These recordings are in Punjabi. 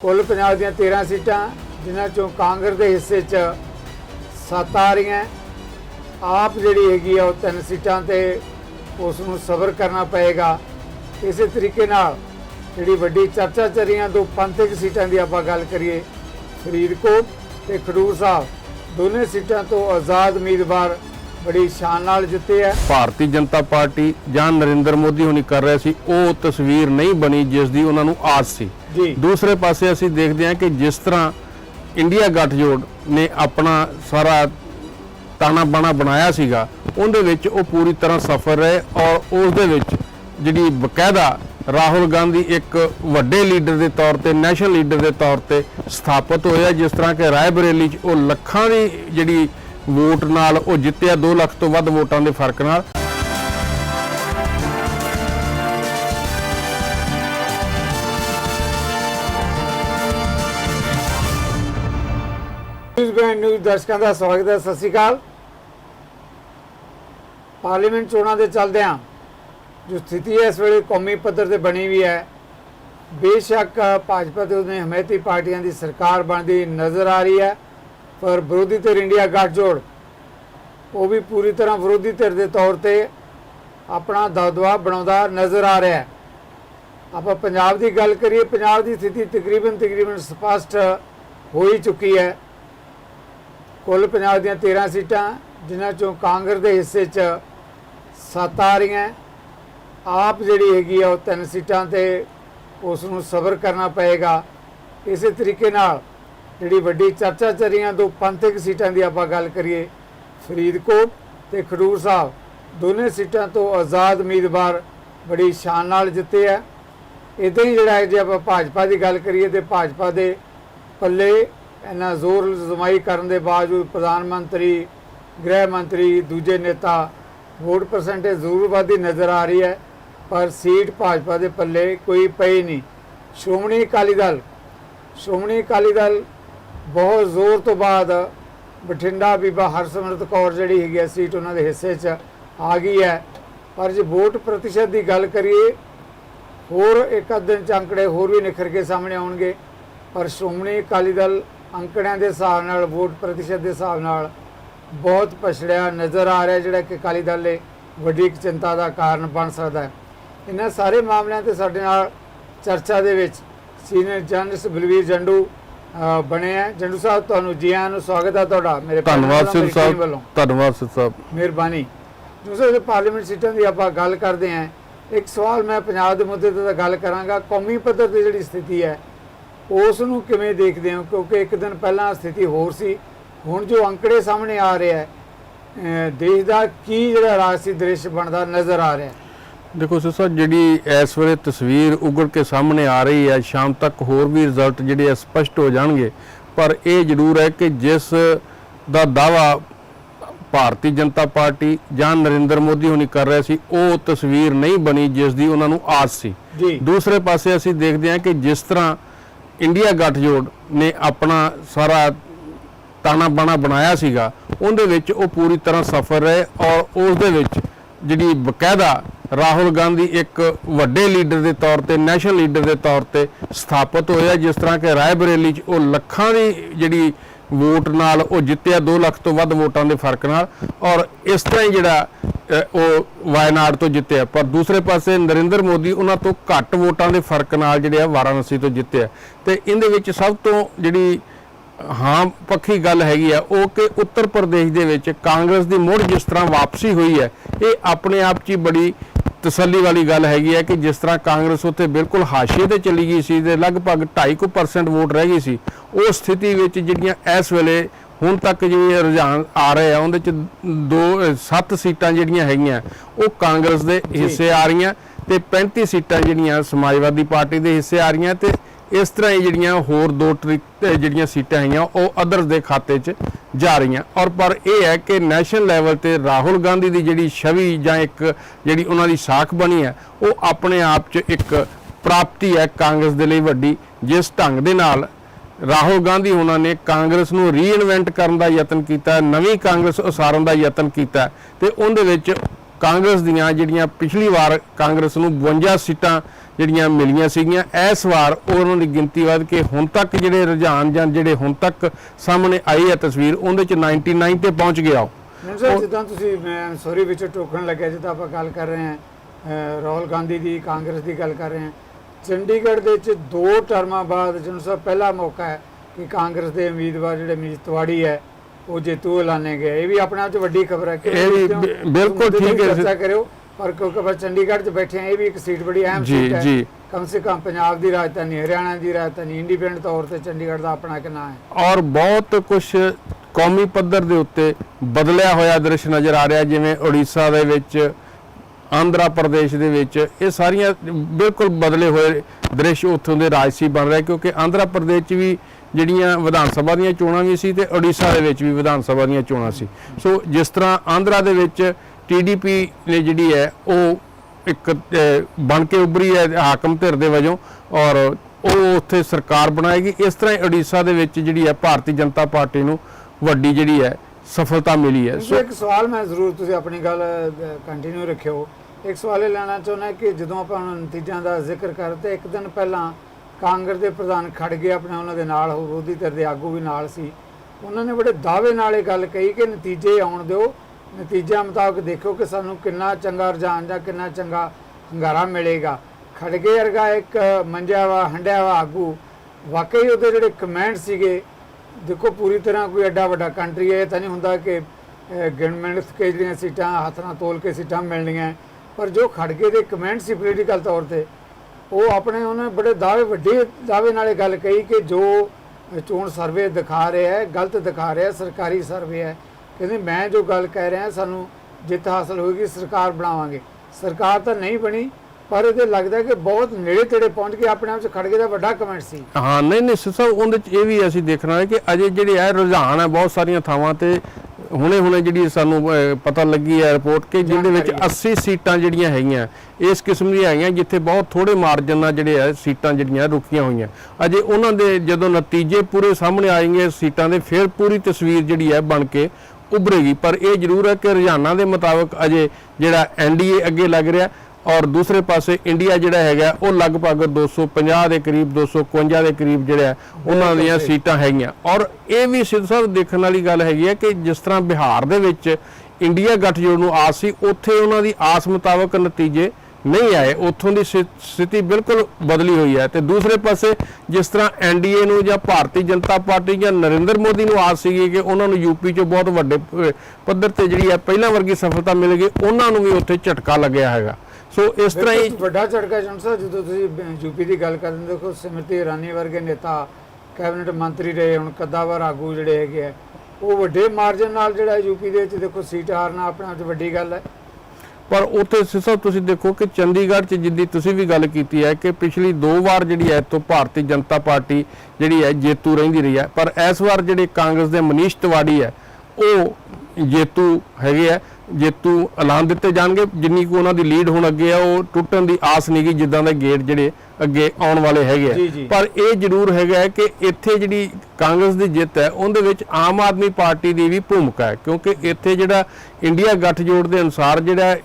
ਕੁੱਲ ਪੰਜਾਬ ਦੀਆਂ 13 ਸੀਟਾਂ, ਜਿਨ੍ਹਾਂ ਚੋਂ ਕਾਂਗਰਸ ਦੇ ਹਿੱਸੇ 'ਚ ਸੱਤ ਆ ਰਹੀਆਂ। ਆਪ ਜਿਹੜੀ ਹੈਗੀ ਆ ਉਹ ਤਿੰਨ ਸੀਟਾਂ ਤੇ ਉਸ ਨੂੰ ਸਬਰ ਕਰਨਾ ਪਏਗਾ। ਇਸੇ ਤਰੀਕੇ ਨਾਲ ਜਿਹੜੀ ਵੱਡੀ ਚਰਚਾ ਚੱਲ ਰਹੀਆਂ ਦੋ ਪੰਥਕ ਸੀਟਾਂ ਦੀ ਆਪਾਂ ਗੱਲ ਕਰੀਏ, ਫਰੀਦਕੋਟ ਤੇ ਖਡੂਰ ਸਾਹਿਬ। ਦੋਨੇ ਸੀਟਾਂ ਤੋਂ ਆਜ਼ਾਦ ਉਮੀਦਵਾਰ ਬੜੀ ਸ਼ਾਨ ਨਾਲ ਜਿੱਤੇ ਆ। ਭਾਰਤੀ ਜਨਤਾ ਪਾਰਟੀ ਜਾਂ ਨਰਿੰਦਰ ਮੋਦੀ ਹੁਣੀ ਕਰ ਰਹੇ ਸੀ ਉਹ ਤਸਵੀਰ ਨਹੀਂ ਬਣੀ ਜਿਸ ਦੀ ਉਹਨਾਂ ਨੂੰ ਆਸ ਸੀ। ਜੀ। ਦੂਸਰੇ ਪਾਸੇ ਅਸੀਂ ਦੇਖਦੇ ਹਾਂ ਕਿ ਜਿਸ ਤਰ੍ਹਾਂ ਇੰਡੀਆ ਗੱਠਜੋੜ ਨੇ ਆਪਣਾ ਸਾਰਾ ਤਾਣਾ ਬਾਣਾ ਬਣਾਇਆ ਸੀਗਾ ਉਹਦੇ ਵਿੱਚ ਉਹ ਪੂਰੀ ਤਰ੍ਹਾਂ ਸਫਲ ਰਹੇ ਔਰ ਉਸ ਦੇ ਵਿੱਚ ਜਿਹੜੀ ਬਕਾਇਦਾ ਰਾਹੁਲ ਗਾਂਧੀ ਇੱਕ ਵੱਡੇ ਲੀਡਰ ਦੇ ਤੌਰ ਤੇ ਨੈਸ਼ਨਲ ਲੀਡਰ ਦੇ ਤੌਰ ਤੇ ਸਥਾਪਿਤ ਹੋਇਆ ਜਿਸ ਤਰ੍ਹਾਂ ਕਿ ਰਾਏ ਬਰੇਲੀ 'ਚ ਉਹ ਲੱਖਾਂ ਦੀ ਜਿਹੜੀ ਵੋਟ ਨਾਲ ਉਹ ਜਿੱਤਿਆ 2 ਲੱਖ ਤੋਂ ਵੱਧ ਵੋਟਾਂ ਦੇ ਫ਼ਰਕ ਨਾਲ। ਨਿਊਜ਼ ਬੈਂਡ ਨਿਊਜ਼ ਦਰਸ਼ਕਾਂ ਦਾ ਸਵਾਗਤ ਹੈ, ਸਤਿ ਸ਼੍ਰੀ ਅਕਾਲ। ਪਾਰਲੀਮੈਂਟ ਚੋਣਾਂ ਦੇ ਚੱਲਦਿਆਂ ਜੋ ਸਥਿਤੀ ਹੈ, ਇਸ ਵੇਲੇ ਕੌਮੀ ਪੱਧਰ ਤੇ ਬਣੀ ਵੀ ਹੈ। ਬੇਸ਼ੱਕ ਭਾਜਪਾ ਤੇ ਉਹਨੇ ਹਮਾਇਤੀ ਪਾਰਟੀਆਂ ਦੀ ਸਰਕਾਰ ਬਣਦੀ ਨਜ਼ਰ ਆ ਰਹੀ ਹੈ। ਪਰ ਵਿਰੋਧੀ ਧਿਰ ਇੰਡੀਆ ਗੱਠਜੋੜ, ਉਹ ਵੀ ਪੂਰੀ ਤਰ੍ਹਾਂ ਵਿਰੋਧੀ ਧਿਰ ਦੇ ਤੌਰ ਤੇ ਆਪਣਾ ਦਬਦਬਾ ਬਣਾਉਂਦਾ ਨਜ਼ਰ ਆ ਰਿਹਾ ਹੈ। ਆਪਾਂ ਪੰਜਾਬ ਦੀ ਗੱਲ ਕਰੀਏ, ਪੰਜਾਬ ਦੀ ਸਥਿਤੀ ਤਕਰੀਬਨ ਤਕਰੀਬਨ ਸਪਸ਼ਟ ਹੋ ਹੀ ਚੁੱਕੀ ਹੈ। ਕੁੱਲ ਪੰਜਾਬ ਦੀਆਂ 13 ਸੀਟਾਂ, ਜਿਨ੍ਹਾਂ ਚੋਂ ਕਾਂਗਰਸ ਦੇ ਹਿੱਸੇ 'ਚ ਸੱਤ ਆ ਰਹੀਆਂ ਆਪ ਜਿਹੜੀ ਹੈਗੀ ਆ, ਉਹ ਤਿੰਨ ਸੀਟਾਂ ਤੇ ਉਸ ਨੂੰ ਸਬਰ ਕਰਨਾ ਪਏਗਾ। ਇਸੇ ਤਰੀਕੇ ਨਾਲ ਜਿਹੜੀ ਵੱਡੀ ਚਰਚਾ ਚੱਲ ਰਹੀਆਂ ਦੋ ਪੰਥਕ ਸੀਟਾਂ ਦੀ ਆਪਾਂ ਗੱਲ ਕਰੀਏ, ਫਰੀਦਕੋਟ ਤੇ ਖਡੂਰ ਸਾਹਿਬ, ਦੋਨੇ ਸੀਟਾਂ ਤੋਂ ਆਜ਼ਾਦ ਉਮੀਦਵਾਰ ਬੜੀ ਸ਼ਾਨ ਨਾਲ ਜਿੱਤੇ ਆ। ਇਦਾਂ ਹੀ ਜਿਹੜਾ ਹੈ ਜੇ ਆਪਾਂ ਭਾਜਪਾ ਦੀ ਗੱਲ ਕਰੀਏ ਤੇ ਭਾਜਪਾ ਦੇ ਪੱਲੇ ਇੰਨਾ ਜ਼ੋਰ ਜ਼ਮਾਈ ਕਰਨ ਦੇ ਬਾਵਜੂਦ ਪ੍ਰਧਾਨ ਮੰਤਰੀ, ਗ੍ਰਹਿ ਮੰਤਰੀ, ਦੂਜੇ ਨੇਤਾ ਵੋਟ ਪਰਸੈਂਟੇਜ ਜ਼ਰੂਰ ਵਧਦੀ ਨਜ਼ਰ ਆ ਰਹੀ ਹੈ, ਪਰ ਸੀਟ ਭਾਜਪਾ ਦੇ ਪੱਲੇ ਕੋਈ ਪਈ ਨਹੀਂ। ਸ਼੍ਰੋਮਣੀ ਅਕਾਲੀ ਦਲ, ਸ਼੍ਰੋਮਣੀ ਅਕਾਲੀ ਦਲ ਬਹੁਤ ਜ਼ੋਰ ਤੋਂ ਬਾਅਦ ਬਠਿੰਡਾ ਬੀਬਾ ਹਰਸਿਮਰਤ ਕੌਰ ਜਿਹੜੀ ਹੈਗੀ ਹੈ ਸੀਟ ਉਹਨਾਂ ਦੇ ਹਿੱਸੇ 'ਚ ਆ ਗਈ ਹੈ। ਪਰ ਜੇ ਵੋਟ ਪ੍ਰਤੀਸ਼ਤ ਦੀ ਗੱਲ ਕਰੀਏ, ਹੋਰ ਇੱਕ ਅੱਧ ਦਿਨ ਚ ਅੰਕੜੇ ਹੋਰ ਵੀ ਨਿਖਰ ਕੇ ਸਾਹਮਣੇ ਆਉਣਗੇ। ਪਰ ਸ਼੍ਰੋਮਣੀ ਅਕਾਲੀ ਦਲ ਅੰਕੜਿਆਂ ਦੇ ਹਿਸਾਬ ਨਾਲ, ਵੋਟ ਪ੍ਰਤੀਸ਼ਤ ਦੇ ਹਿਸਾਬ ਨਾਲ ਬਹੁਤ ਪਛੜਿਆ ਨਜ਼ਰ ਆ ਰਿਹਾ ਜਿਹੜਾ ਕਿ ਅਕਾਲੀ ਦਲ ਲਈ ਵੱਡੀ ਇੱਕ ਚਿੰਤਾ ਦਾ ਕਾਰਨ ਬਣ ਸਕਦਾ ਹੈ। ਇਹਨਾਂ ਸਾਰੇ ਮਾਮਲਿਆਂ ਤੇ ਸਾਡੇ ਨਾਲ ਚਰਚਾ ਦੇ ਵਿੱਚ ਸੀਨੀਅਰ ਜਰਨਲਿਸਟ ਬਲਵੀਰ ਜੰਡੂ ਅ, ਬਣੇ ਆ। ਜੰਡੂ ਸਾਹਿਬ ਤੁਹਾਨੂੰ ਜੀ ਆਇਆਂ ਨੂੰ ਸਵਾਗਤ ਹੈ ਤੁਹਾਡਾ। ਮੇਰੇ ਧੰਨਵਾਦ team ਸਾਹਿਬ। ਧੰਨਵਾਦ ਸਿਰ ਸਾਹਿਬ। ਮਿਹਰਬਾਨੀ। ਦੂਸਰੇ ਪਾਰਲੀਮੈਂਟ ਸੀਟਾਂ ਦੀ ਆਪਾਂ ਗੱਲ ਕਰਦੇ ਹਾਂ ਇੱਕ ਸਵਾਲ ਮੈਂ ਪੰਜਾਬ ਦੇ ਮੁੱਦੇ ਤੇ ਤਾਂ ਗੱਲ ਕਰਾਂਗਾ। ਕੌਮੀ ਪੱਧਰ ਤੇ ਜਿਹੜੀ ਸਥਿਤੀ ਹੈ ਉਸ ਨੂੰ ਕਿਵੇਂ ਦੇਖਦੇ ਹੋ? ਕਿਉਂਕਿ ਇੱਕ ਦਿਨ ਪਹਿਲਾਂ ਸਥਿਤੀ ਹੋਰ ਸੀ। ਹੁਣ ਜੋ ਅੰਕੜੇ ਸਾਹਮਣੇ ਆ ਰਿਹਾ ਹੈ ਦੇਸ਼ ਦਾ ਕੀ ਜਿਹੜਾ ਰਾਜਸੀ ਦ੍ਰਿਸ਼ ਬਣਦਾ ਨਜ਼ਰ ਆ ਰਿਹਾ ਹੈ। ਦੇਖੋ ਸਿਰ ਸਾਹਿਬ ਜਿਹੜੀ ਇਸ ਵੇਲੇ ਤਸਵੀਰ ਉਗੜ ਕੇ ਸਾਹਮਣੇ ਆ ਰਹੀ ਹੈ ਸ਼ਾਮ ਤੱਕ ਹੋਰ ਵੀ ਰਿਜ਼ਲਟ ਜਿਹੜੇ ਸਪਸ਼ਟ ਹੋ ਜਾਣਗੇ। ਪਰ ਇਹ ਜ਼ਰੂਰ ਹੈ ਕਿ ਜਿਸ ਦਾ ਦਾਵਾ ਭਾਰਤੀ ਜਨਤਾ ਪਾਰਟੀ ਜਾਂ ਨਰਿੰਦਰ ਮੋਦੀ ਹੁਣੀ ਕਰ ਰਹੇ ਸੀ ਉਹ ਤਸਵੀਰ ਨਹੀਂ ਬਣੀ ਜਿਸ ਦੀ ਉਹਨਾਂ ਨੂੰ ਆਸ ਸੀ। ਦੂਸਰੇ ਪਾਸੇ ਅਸੀਂ ਦੇਖਦੇ ਹਾਂ ਕਿ ਜਿਸ ਤਰ੍ਹਾਂ ਇੰਡੀਆ ਗੱਠਜੋੜ ਨੇ ਆਪਣਾ ਸਾਰਾ ਤਾਣਾ ਬਾਣਾ ਬਣਾਇਆ ਸੀਗਾ ਉਹਦੇ ਵਿੱਚ ਉਹ ਪੂਰੀ ਤਰ੍ਹਾਂ ਸਫਲ ਰਹੇ ਔਰ ਉਸ ਦੇ ਵਿੱਚ ਜਿਹੜੀ ਬਕਾਇਦਾ ਰਾਹੁਲ ਗਾਂਧੀ ਇੱਕ ਵੱਡੇ ਲੀਡਰ ਦੇ ਤੌਰ ਤੇ, ਨੈਸ਼ਨਲ ਲੀਡਰ ਦੇ ਤੌਰ ਤੇ ਸਥਾਪਿਤ ਹੋਇਆ, ਜਿਸ ਤਰ੍ਹਾਂ ਕਿ ਰਾਏਬਰੇਲੀ 'ਚ ਉਹ ਲੱਖਾਂ ਦੀ ਜਿਹੜੀ ਵੋਟ ਨਾਲ ਉਹ ਜਿੱਤਿਆ 2 ਲੱਖ ਤੋਂ ਵੱਧ ਵੋਟਾਂ ਦੇ ਫ਼ਰਕ ਨਾਲ ਔਰ ਇਸ ਤਰ੍ਹਾਂ ਹੀ ਜਿਹੜਾ ਉਹ ਵਾਇਨਾਡ ਤੋਂ ਜਿੱਤਿਆ। ਪਰ ਦੂਸਰੇ ਪਾਸੇ ਨਰਿੰਦਰ ਮੋਦੀ ਉਹਨਾਂ ਤੋਂ ਘੱਟ ਵੋਟਾਂ ਦੇ ਫ਼ਰਕ ਨਾਲ ਜਿਹੜੇ ਆ ਵਾਰਾਣਸੀ ਤੋਂ ਜਿੱਤਿਆ। ਤੇ ਇਹਦੇ ਵਿੱਚ ਸਭ ਤੋਂ ਜਿਹੜੀ, ਹਾਂ ਪੱਖੀ ਗੱਲ ਹੈਗੀ ਆ, ਉਹ ਕਿ ਉੱਤਰ ਪ੍ਰਦੇਸ਼ ਦੇ ਵਿੱਚ ਕਾਂਗਰਸ ਦੀ ਮੁੜ ਜਿਸ ਤਰ੍ਹਾਂ ਵਾਪਸੀ ਹੋਈ ਹੈ, ਇਹ ਆਪਣੇ ਆਪ 'ਚ ਹੀ ਬੜੀ ਤਸੱਲੀ ਵਾਲੀ ਗੱਲ ਹੈਗੀ ਹੈ ਕਿ ਜਿਸ ਤਰ੍ਹਾਂ ਕਾਂਗਰਸ ਉੱਥੇ ਬਿਲਕੁਲ ਹਾਸ਼ੀਏ ਤੇ ਚਲੀ ਗਈ ਸੀ ਤੇ ਲਗਭਗ 2.5% ਵੋਟ ਰਹਿ ਗਈ ਸੀ ਉਹ ਸਥਿਤੀ ਵਿੱਚ ਜਿਹੜੀਆਂ ਇਸ ਵੇਲੇ ਹੁਣ ਤੱਕ ਜਿਹੜੇ ਰੁਝਾਨ ਆ ਰਹੇ ਆ ਉਹਦੇ ਚ ਦੋ ਸੱਤ ਸੀਟਾਂ ਜਿਹੜੀਆਂ ਹੈਗੀਆਂ ਉਹ ਕਾਂਗਰਸ ਦੇ ਹਿੱਸੇ ਆ ਰਹੀਆਂ ਤੇ 35 ਸੀਟਾਂ ਜਿਹੜੀਆਂ ਸਮਾਜਵਾਦੀ ਪਾਰਟੀ ਦੇ ਹਿੱਸੇ ਆ ਰਹੀਆਂ ਤੇ ਇਸ ਤਰ੍ਹਾਂ ਹੀ ਜਿਹੜੀਆਂ ਹੋਰ ਦੋ ਟਰਿਕ ਜਿਹੜੀਆਂ ਸੀਟਾਂ ਹੈਗੀਆਂ ਉਹ ਅਦਰਸ ਦੇ ਖਾਤੇ 'ਚ ਜਾ ਰਹੀਆਂ। ਔਰ ਪਰ ਇਹ ਹੈ ਕਿ ਨੈਸ਼ਨਲ ਲੈਵਲ ਤੇ ਰਾਹੁਲ ਗਾਂਧੀ ਦੀ ਜਿਹੜੀ ਛਵੀ ਜਾਂ ਇੱਕ ਜਿਹੜੀ ਉਹਨਾਂ ਦੀ ਸਾਖ ਬਣੀ ਹੈ, ਉਹ ਆਪਣੇ ਆਪ 'ਚ ਇੱਕ ਪ੍ਰਾਪਤੀ ਹੈ ਕਾਂਗਰਸ ਦੇ ਲਈ ਵੱਡੀ, ਜਿਸ ਢੰਗ ਦੇ ਨਾਲ ਰਾਹੁਲ ਗਾਂਧੀ ਉਹਨਾਂ ਨੇ ਕਾਂਗਰਸ ਨੂੰ ਰੀਇਨਵੈਂਟ ਕਰਨ ਦਾ ਯਤਨ ਕੀਤਾ, ਨਵੀਂ ਕਾਂਗਰਸ ਉਸਾਰਨ ਦਾ ਯਤਨ ਕੀਤਾ ਤੇ ਉਹਦੇ ਵਿੱਚ ਕਾਂਗਰਸ ਦੀਆਂ ਜਿਹੜੀਆਂ ਪਿਛਲੀ ਵਾਰ ਕਾਂਗਰਸ ਨੂੰ 52 ਸੀਟਾਂ ਜਿਹੜੀਆਂ ਮਿਲੀਆਂ ਸੀਗੀਆਂ ਇਸ ਵਾਰ ਉਹਨਾਂ ਦੀ ਗਿਣਤੀ ਵੱਧ ਕੇ ਹੁਣ ਤੱਕ ਜਿਹੜੇ ਰੁਝਾਨ ਜਾਂ ਜਿਹੜੇ ਹੁਣ ਤੱਕ ਸਾਹਮਣੇ ਆਈ ਹੈ ਤਸਵੀਰ ਉਹਦੇ ਚ 99 ਤੇ ਪਹੁੰਚ ਗਿਆ ਉਹ। ਜਿੱਦਾਂ ਤੁਸੀਂ ਮੈਂ ਸੌਰੀ ਵਿੱਚ ਟੋਕਣ ਲੱਗਿਆ ਜਿੱਦਾਂ ਆਪਾਂ ਗੱਲ ਕਰ ਰਹੇ ਹਾਂ ਰਾਹੁਲ ਗਾਂਧੀ ਦੀ ਕਾਂਗਰਸ ਦੀ ਗੱਲ ਕਰ ਰਹੇ ਹਾਂ। ਚੰਡੀਗੜ੍ਹ ਦੇ ਵਿੱਚ ਦੋ ਟਰਮਾਂ ਬਾਅਦ ਜਿਹਨੂੰ ਸਭ ਪਹਿਲਾ ਮੌਕਾ ਹੈ ਕਿ ਕਾਂਗਰਸ ਦੇ ਉਮੀਦਵਾਰ ਜਿਹੜੇ ਮੀਤ ਤਿਵਾੜੀ ਹੈ ਉਹ ਜੇਤੂ ਐਲਾਨੇ ਗਏ ਇਹ ਵੀ ਆਪਣੇ ਆਪ 'ਚ ਵੱਡੀ ਖਬਰ ਹੈ ਕਿ ਇਹ ਵੀ ਬਿਲਕੁਲ ਠੀਕ ਹੈ। ਚਰਚਾ ਕਰਿਓ ਪਰ ਕਿਉਂਕਿ ਆਪਾਂ ਚੰਡੀਗੜ੍ਹ 'ਚ ਬੈਠੇ ਹਾਂ ਇਹ ਵੀ ਇੱਕ ਸੀਟ ਬੜੀ ਅਹਿਮ ਸੀਟ ਹੈ ਜੀ। ਕਮ ਸੇ ਕਮ ਪੰਜਾਬ ਦੀ ਰਾਜਧਾਨੀ ਹਰਿਆਣਾ ਦੀ ਰਾਜਧਾਨੀ ਇੰਡੀਪੈਂਡੈਂਟ ਤੌਰ ਤੇ ਚੰਡੀਗੜ੍ਹ ਦਾ ਆਪਣਾ ਇੱਕ ਨਾਂ ਹੈ ਔਰ ਬਹੁਤ ਕੁਝ ਕੌਮੀ ਪੱਧਰ ਦੇ ਉੱਤੇ ਬਦਲਿਆ ਹੋਇਆ ਦ੍ਰਿਸ਼ ਨਜ਼ਰ ਆ ਰਿਹਾ ਜਿਵੇਂ ਉੜੀਸਾ ਦੇ ਵਿੱਚ ਆਂਧਰਾ ਪ੍ਰਦੇਸ਼ ਦੇ ਵਿੱਚ ਇਹ ਸਾਰੀਆਂ ਬਿਲਕੁਲ ਬਦਲੇ ਹੋਏ ਦ੍ਰਿਸ਼ ਉੱਥੋਂ ਦੇ ਰਾਜਸੀ ਬਣ ਰਹੇ ਕਿਉਂਕਿ ਆਂਧਰਾ ਪ੍ਰਦੇਸ਼ 'ਚ ਵੀ ਜਿਹੜੀਆਂ ਵਿਧਾਨ ਸਭਾ ਦੀਆਂ ਚੋਣਾਂ ਵੀ ਸੀ ਤੇ ਉੜੀਸਾ ਦੇ ਵਿੱਚ ਵੀ ਵਿਧਾਨ ਸਭਾ ਦੀਆਂ ਚੋਣਾਂ ਸੀ। ਸੋ ਜਿਸ ਤਰ੍ਹਾਂ ਆਂਧਰਾ ਦੇ ਵਿੱਚ ਟੀਡੀਪੀ ਨੇ ਜਿਹੜੀ ਹੈ, ਉਹ ਇੱਕ ਬਣ ਕੇ ਉਭਰੀ ਹੈ ਹਾਕਮ ਧਿਰ ਦੇ ਵਜੋਂ ਔਰ ਉਹ ਉੱਥੇ ਸਰਕਾਰ ਬਣਾਏਗੀ। ਇਸ ਤਰ੍ਹਾਂ ਹੀ ਉੜੀਸਾ ਦੇ ਵਿੱਚ ਜਿਹੜੀ ਹੈ, ਭਾਰਤੀ ਜਨਤਾ ਪਾਰਟੀ ਨੂੰ ਵੱਡੀ ਜਿਹੜੀ ਹੈ, ਸਫਲਤਾ ਮਿਲੀ ਹੈ। ਸੋ ਸੋ ਇੱਕ ਸਵਾਲ ਮੈਂ ਜ਼ਰੂਰ, ਤੁਸੀਂ ਆਪਣੀ ਗੱਲ ਕੰਟੀਨਿਊ ਰੱਖਿਓ। ਇੱਕ ਸਵਾਲ ਇਹ ਲੈਣਾ ਚਾਹੁੰਦਾ ਕਿ ਜਦੋਂ ਆਪਾਂ ਹੁਣ ਨਤੀਜਿਆਂ ਦਾ ਜ਼ਿਕਰ ਕਰਦੇ ਇੱਕ ਦਿਨ ਪਹਿਲਾਂ ਕਾਂਗਰਸ ਦੇ ਪ੍ਰਧਾਨ ਖੜ ਗਏ ਆਪਣੇ ਉਹਨਾਂ ਦੇ ਨਾਲ ਹੋਰ ਵਿਰੋਧੀ ਧਿਰ ਦੇ ਆਗੂ ਵੀ ਨਾਲ ਸੀ। ਉਹਨਾਂ ਨੇ ਬੜੇ ਦਾਅਵੇ ਨਾਲ ਇਹ ਗੱਲ ਕਹੀ ਕਿ ਨਤੀਜੇ ਆਉਣ ਦਿਓ। ਨਤੀਜਿਆਂ ਮੁਤਾਬਕ ਦੇਖੋ ਕਿ ਸਾਨੂੰ ਕਿੰਨਾ ਚੰਗਾ ਰੁਝਾਨ ਜਾਂ ਕਿੰਨਾ ਚੰਗਾ ਹੰਗਾਰਾ ਮਿਲੇਗਾ। ਖੜਗੇ ਵਰਗਾ ਇੱਕ ਮੰਜਿਆ ਵਾ ਹੰਡਿਆ ਵਾ ਆਗੂ। ਵਾਕਈ ਉਹਦੇ ਜਿਹੜੇ ਕਮੈਂਟ ਸੀਗੇ ਦੇਖੋ ਪੂਰੀ ਤਰ੍ਹਾਂ ਕੋਈ ਐਡਾ ਵੱਡਾ ਕੰਟਰੀ ਹੈ ਇਹ ਤਾਂ ਨਹੀਂ ਹੁੰਦਾ ਕਿ ਅਹ, ਗਿਣਮਿਣ ਕੇ ਜਿਹੜੀਆਂ ਸੀਟਾਂ ਹੱਥ ਨਾਲ ਤੋਲ ਕੇ ਸੀਟਾਂ ਮਿਲਣੀਆਂ। ਪਰ ਜੋ ਖੜਗੇ ਦੇ ਕਮੈਂਟ ਸੀ ਪੋਲੀਟੀਕਲ ਤੌਰ ਤੇ ਉਹ ਆਪਣੇ ਉਹਨੇ ਬੜੇ ਦਾਅਵੇ, ਵੱਡੇ ਦਾਅਵੇ ਨਾਲ ਇਹ ਗੱਲ ਕਹੀ ਕਿ ਜੋ ਚੋਣ ਸਰਵੇ ਦਿਖਾ ਰਿਹਾ ਹੈ, ਗਲਤ ਦਿਖਾ ਰਿਹਾ ਸਰਕਾਰੀ ਸਰਵੇ ਹੈ, ਕਹਿੰਦੇ ਮੈਂ ਜੋ ਗੱਲ ਕਹਿ ਰਿਹਾ, ਸਾਨੂੰ ਜਿੱਤ ਹਾਸਲ ਹੋਏਗੀ, ਸਰਕਾਰ ਬਣਾਵਾਂਗੇ। ਸਰਕਾਰ ਤਾਂ ਨਹੀਂ ਬਣੀ, ਪਰ ਇਹਦੇ ਲੱਗਦਾ ਕਿ ਬਹੁਤ ਨੇੜੇ ਤੇੜੇ ਪਹੁੰਚ ਕੇ ਆਪਣੇ ਆਪ 'ਚ ਖੜਗੇ ਦਾ ਵੱਡਾ ਕਮੈਂਟ ਸੀ। ਹਾਂ, ਨਹੀਂ ਨਹੀਂ ਸਿਰ ਉਹਦੇ ਚ ਇਹ ਵੀ ਅਸੀਂ ਦੇਖਣਾ ਹੈ ਕਿ ਅਜੇ ਜਿਹੜੇ ਹੈ ਰੁਝਾਨ ਹੈ ਬਹੁਤ ਸਾਰੀਆਂ ਥਾਵਾਂ ਤੇ ਹੁਣੇ ਹੁਣੇ ਜਿਹੜੀ ਸਾਨੂੰ ਪਤਾ ਲੱਗੀ ਹੈ ਰਿਪੋਰਟ ਕਿ ਜਿਹਦੇ ਵਿੱਚ ਜਾਣਕਾਰੀ। 80 ਸੀਟਾਂ ਜਿਹੜੀਆਂ ਹੈਗੀਆਂ ਇਸ ਕਿਸਮ ਦੀਆਂ ਹੈਗੀਆਂ ਜਿੱਥੇ ਬਹੁਤ ਥੋੜੇ ਮਾਰਜਨ ਨਾਲ ਜਿਹੜੇ ਹੈ ਸੀਟਾਂ ਜਿਹੜੀਆਂ ਰੁਕੀਆਂ ਹੋਈਆਂ। ਅਜੇ ਉਹਨਾਂ ਦੇ ਜਦੋਂ ਨਤੀਜੇ ਪੂਰੇ ਸਾਹਮਣੇ ਆਏਂਗੇ ਸੀਟਾਂ ਦੇ ਫਿਰ ਪੂਰੀ ਤਸਵੀਰ ਜਿਹੜੀ ਹੈ ਬਣ ਕੇ ਉੱਭਰੇਗੀ। ਪਰ ਇਹ ਜ਼ਰੂਰ ਹੈ ਕਿ ਰੁਝਾਨਾਂ ਦੇ ਮੁਤਾਬਕ ਅਜੇ ਜਿਹੜਾ ਐਨਡੀਏ ਅੱਗੇ ਲੱਗ ਰਿਹਾ ਔਰ ਦੂਸਰੇ ਪਾਸੇ ਇੰਡੀਆ ਜਿਹੜਾ ਹੈਗਾ ਉਹ ਲਗਭਗ 250 ਦੇ ਕਰੀਬ 251 ਦੇ ਕਰੀਬ ਜਿਹੜਾ ਉਹਨਾਂ ਦੀਆਂ ਸੀਟਾਂ ਹੈਗੀਆਂ। ਔਰ ਇਹ ਵੀ ਸਿੱਧ ਸਾਹਿਬ ਦੇਖਣ ਵਾਲੀ ਗੱਲ ਹੈਗੀ ਹੈ ਕਿ ਜਿਸ ਤਰ੍ਹਾਂ ਬਿਹਾਰ ਦੇ ਵਿੱਚ ਇੰਡੀਆ ਗੱਠਜੋੜ ਨੂੰ ਆਸ ਸੀ ਉੱਥੇ ਉਹਨਾਂ ਦੀ ਆਸ ਮੁਤਾਬਕ ਨਤੀਜੇ ਨਹੀਂ ਆਏ। ਉੱਥੋਂ ਦੀ ਸਥਿ- ਸਥਿਤੀ ਬਿਲਕੁਲ ਬਦਲੀ ਹੋਈ ਹੈ। ਤੇ ਦੂਸਰੇ ਪਾਸੇ ਜਿਸ ਤਰ੍ਹਾਂ ਐਨਡੀਏ ਨੂੰ ਜਾਂ ਭਾਰਤੀ ਜਨਤਾ ਪਾਰਟੀ ਜਾਂ ਨਰਿੰਦਰ ਮੋਦੀ ਨੂੰ ਆਸ ਸੀਗੀ ਕਿ ਉਹਨਾਂ ਨੂੰ ਯੂਪੀ 'ਚ ਬਹੁਤ ਵੱਡੇ ਪੱਧਰ ਤੇ ਜਿਹੜੀ ਹੈ ਪਹਿਲਾਂ ਵਰਗੀ ਸਫਲਤਾ ਮਿਲੇਗੀ ਉਹਨਾਂ ਨੂੰ ਵੀ ਉੱਥੇ ਝਟਕਾ ਲੱਗਿਆ ਹੈਗਾ। ਸੋ ਇਸ ਤਰ੍ਹਾਂ ਹੀ ਵੱਡਾ ਝਟਕਾ ਜਨ ਸਾਹਿਬ ਜਦੋਂ ਤੁਸੀਂ ਯੂਪੀ ਦੀ ਗੱਲ ਕਰਦੇ ਹੋ, ਦੇਖੋ ਸਿਮਰਤੀ ਇਰਾਨੀ ਵਰਗੇ ਨੇਤਾ ਕੈਬਨਿਟ ਮੰਤਰੀ ਰਹੇ ਹੁਣ ਕੱਦਾਵਰ ਆਗੂ ਜਿਹੜੇ ਹੈਗੇ ਆ ਉਹ ਵੱਡੇ ਮਾਰਜਨ ਨਾਲ ਜਿਹੜਾ ਯੂਪੀ ਦੇ ਵਿੱਚ ਦੇਖੋ ਸੀਟ ਹਾਰਨਾ ਆਪਣੇ ਆਪ 'ਚ ਵੱਡੀ ਗੱਲ ਹੈ। ਪਰ ਉੱਥੇ ਸਿਸਬ ਤੁਸੀਂ ਦੇਖੋ ਕਿ ਚੰਡੀਗੜ੍ਹ 'ਚ ਜਿੱਦੀ ਤੁਸੀਂ ਵੀ ਗੱਲ ਕੀਤੀ ਹੈ ਕਿ ਪਿਛਲੀ ਦੋ ਵਾਰ ਜਿਹੜੀ ਹੈ ਤੋਂ ਭਾਰਤੀ ਜਨਤਾ ਪਾਰਟੀ ਜਿਹੜੀ ਹੈ ਜੇਤੂ ਰਹਿੰਦੀ ਰਹੀ ਹੈ ਪਰ ਇਸ ਵਾਰ ਜਿਹੜੇ ਕਾਂਗਰਸ ਦੇ ਮਨੀਸ਼ ਤਿਵਾੜੀ ਹੈ ਉਹ ਜੇਤੂ ਹੈਗੇ ਆ। ਜੇਤੂ ਐਲਾਨ ਦਿੱਤੇ ਜਾਣਗੇ ਜਿੰਨੀ ਕੁ ਉਹਨਾਂ ਦੀ ਲੀਡ ਹੁਣ ਅੱਗੇ ਆ ਉਹ ਟੁੱਟਣ ਦੀ ਆਸ ਨਹੀਂਗੀ ਜਿੱਦਾਂ ਦੇ ਗੇਟ ਜਿਹੜੇ ਅੱਗੇ ਆਉਣ ਵਾਲੇ ਹੈਗੇ ਆ। ਪਰ ਇਹ ਜ਼ਰੂਰ ਹੈਗਾ ਕਿ ਇੱਥੇ ਜਿਹੜੀ ਕਾਂਗਰਸ ਦੀ ਜਿੱਤ ਹੈ ਉਹਦੇ ਵਿੱਚ ਆਮ ਆਦਮੀ ਪਾਰਟੀ ਦੀ ਵੀ ਭੂਮਿਕਾ ਹੈ ਕਿਉਂਕਿ ਇੱਥੇ ਜਿਹੜਾ ਇੰਡੀਆ ਗੱਠਜੋੜ ਦੇ ਅਨੁਸਾਰ ਜਿਹੜਾ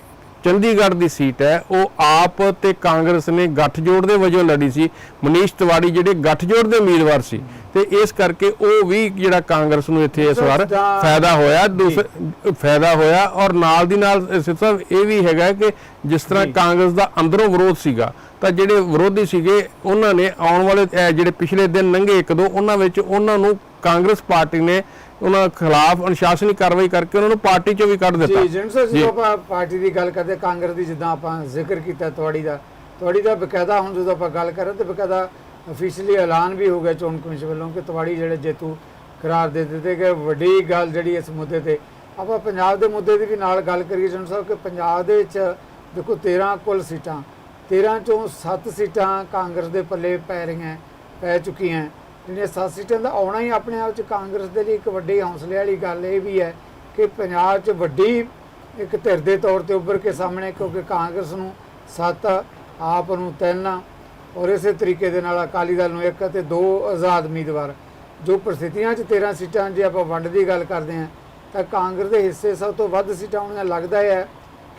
ਚੰਡੀਗੜ੍ਹ ਦੀ ਸੀਟ ਹੈ ਉਹ ਆਪ ਤੇ ਕਾਂਗਰਸ ਨੇ ਗੱਠਜੋੜ ਦੇ ਵਜੋਂ ਲੜੀ ਸੀ ਮਨੀਸ਼ ਤਿਵਾੜੀ ਜਿਹੜੇ ਗੱਠਜੋੜ ਦੇ ਉਮੀਦਵਾਰ ਸੀ ਤੇ ਇਸ ਕਰਕੇ ਉਹ ਵੀ ਜਿਹੜਾ ਕਾਂਗਰਸ ਨੂੰ ਇੱਥੇ ਇਸ ਵਾਰ ਫਾਇਦਾ ਹੋਇਆ ਦੂਸਰੇ ਫਾਇਦਾ ਹੋਇਆ ਔਰ ਨਾਲ ਦੀ ਨਾਲ ਸਾਹਿਬ ਇਹ ਵੀ ਹੈਗਾ ਕਿ ਜਿਸ ਤਰ੍ਹਾਂ। ਕਾਂਗਰਸ ਦਾ ਅੰਦਰੋਂ ਵਿਰੋਧ ਸੀਗਾ ਤਾਂ ਜਿਹੜੇ ਵਿਰੋਧੀ ਸੀਗੇ ਉਹਨਾਂ ਨੇ ਆਉਣ ਵਾਲੇ ਜਿਹੜੇ ਪਿਛਲੇ ਦਿਨ ਲੰਘੇ ਇੱਕ ਦੋ ਉਹਨਾਂ ਵਿੱਚ ਉਹਨਾਂ ਨੂੰ ਕਾਂਗਰਸ ਪਾਰਟੀ ਨੇ ਉਹਨਾਂ ਖਿਲਾਫ ਅਨੁਸ਼ਾਸਨੀ ਕਾਰਵਾਈ ਕਰਕੇ ਉਹਨਾਂ ਨੂੰ ਪਾਰਟੀ ਚੋਂ ਵੀ ਕੱਢ ਦਿੱਤਾ। ਜੀ ਜਿਨ ਸਾਹਿਬ ਜੀ। ਜਦੋਂ ਆਪਾਂ ਪਾਰਟੀ ਦੀ ਗੱਲ ਕਰਦੇ ਕਾਂਗਰਸ ਦੀ ਜਿੱਦਾਂ ਆਪਾਂ ਜ਼ਿਕਰ ਕੀਤਾ ਤੁਹਾਡੀ ਦਾ ਤੁਹਾਡੀ ਦਾ ਬਕਾਇਦਾ ਹੁਣ ਜਦੋਂ ਆਪਾਂ ਗੱਲ ਕਰਾਂ ਤੇ ਬਕਾਇਦਾ ਅਫੀਸ਼ੀਅਲੀ ਐਲਾਨ ਵੀ ਹੋ ਗਿਆ ਚੋਣ ਕਮਿਸ਼ਨ ਵੱਲੋਂ ਕਿ ਤੁਹਾਡੀ ਜਿਹੜੇ ਜੇਤੂ ਕਰਾਰ ਦੇ ਦਿੱਤੇ ਗਏ ਵੱਡੀ ਗੱਲ ਜਿਹੜੀ ਇਸ ਮੁੱਦੇ ਤੇ। ਆਪਾਂ ਪੰਜਾਬ ਦੇ ਮੁੱਦੇ ਦੀ ਵੀ ਨਾਲ ਗੱਲ ਕਰੀਏ ਜਨ ਸਾਹਿਬ ਕਿ ਪੰਜਾਬ ਦੇ ਵਿੱਚ ਦੇਖੋ 13 ਕੁੱਲ ਸੀਟਾਂ 13 ਚੋਂ 7 ਸੀਟਾਂ ਕਾਂਗਰਸ ਦੇ ਪੱਲੇ ਪੈ ਰਹੀਆਂ ਪੈ ਚੁੱਕੀਆਂ। ਜਿਹੜੀਆਂ 7 ਸੀਟਾਂ ਦਾ ਆਉਣਾ ਹੀ ਆਪਣੇ ਆਪ ਚ ਕਾਂਗਰਸ ਦੇ ਲਈ ਇੱਕ ਵੱਡੀ ਹੌਸਲੇ ਵਾਲੀ ਗੱਲ ਇਹ ਵੀ ਹੈ ਕਿ ਪੰਜਾਬ 'ਚ ਵੱਡੀ ਇੱਕ ਧਿਰ ਦੇ ਤੌਰ ਤੇ ਉੱਭਰ ਕੇ ਸਾਹਮਣੇ, ਕਿਉਂਕਿ ਕਾਂਗਰਸ ਨੂੰ ਸੱਤ, ਆਪ ਨੂੰ ਤਿੰਨ ਔਰ ਇਸੇ ਤਰੀਕੇ ਦੇ ਨਾਲ ਅਕਾਲੀ ਦਲ ਨੂੰ ਇੱਕ ਅਤੇ ਦੋ ਆਜ਼ਾਦ ਉਮੀਦਵਾਰ। ਜੋ ਪ੍ਰਸਥਿਤੀਆਂ 'ਚ 13 ਸੀਟਾਂ ਜੇ ਆਪਾਂ ਵੰਡ ਦੀ ਗੱਲ ਕਰਦੇ ਹਾਂ, ਤਾਂ ਕਾਂਗਰਸ ਦੇ ਹਿੱਸੇ ਸਭ ਤੋਂ ਵੱਧ ਸੀਟਾਂ ਆਉਣੀਆਂ ਲੱਗਦਾ ਹੈ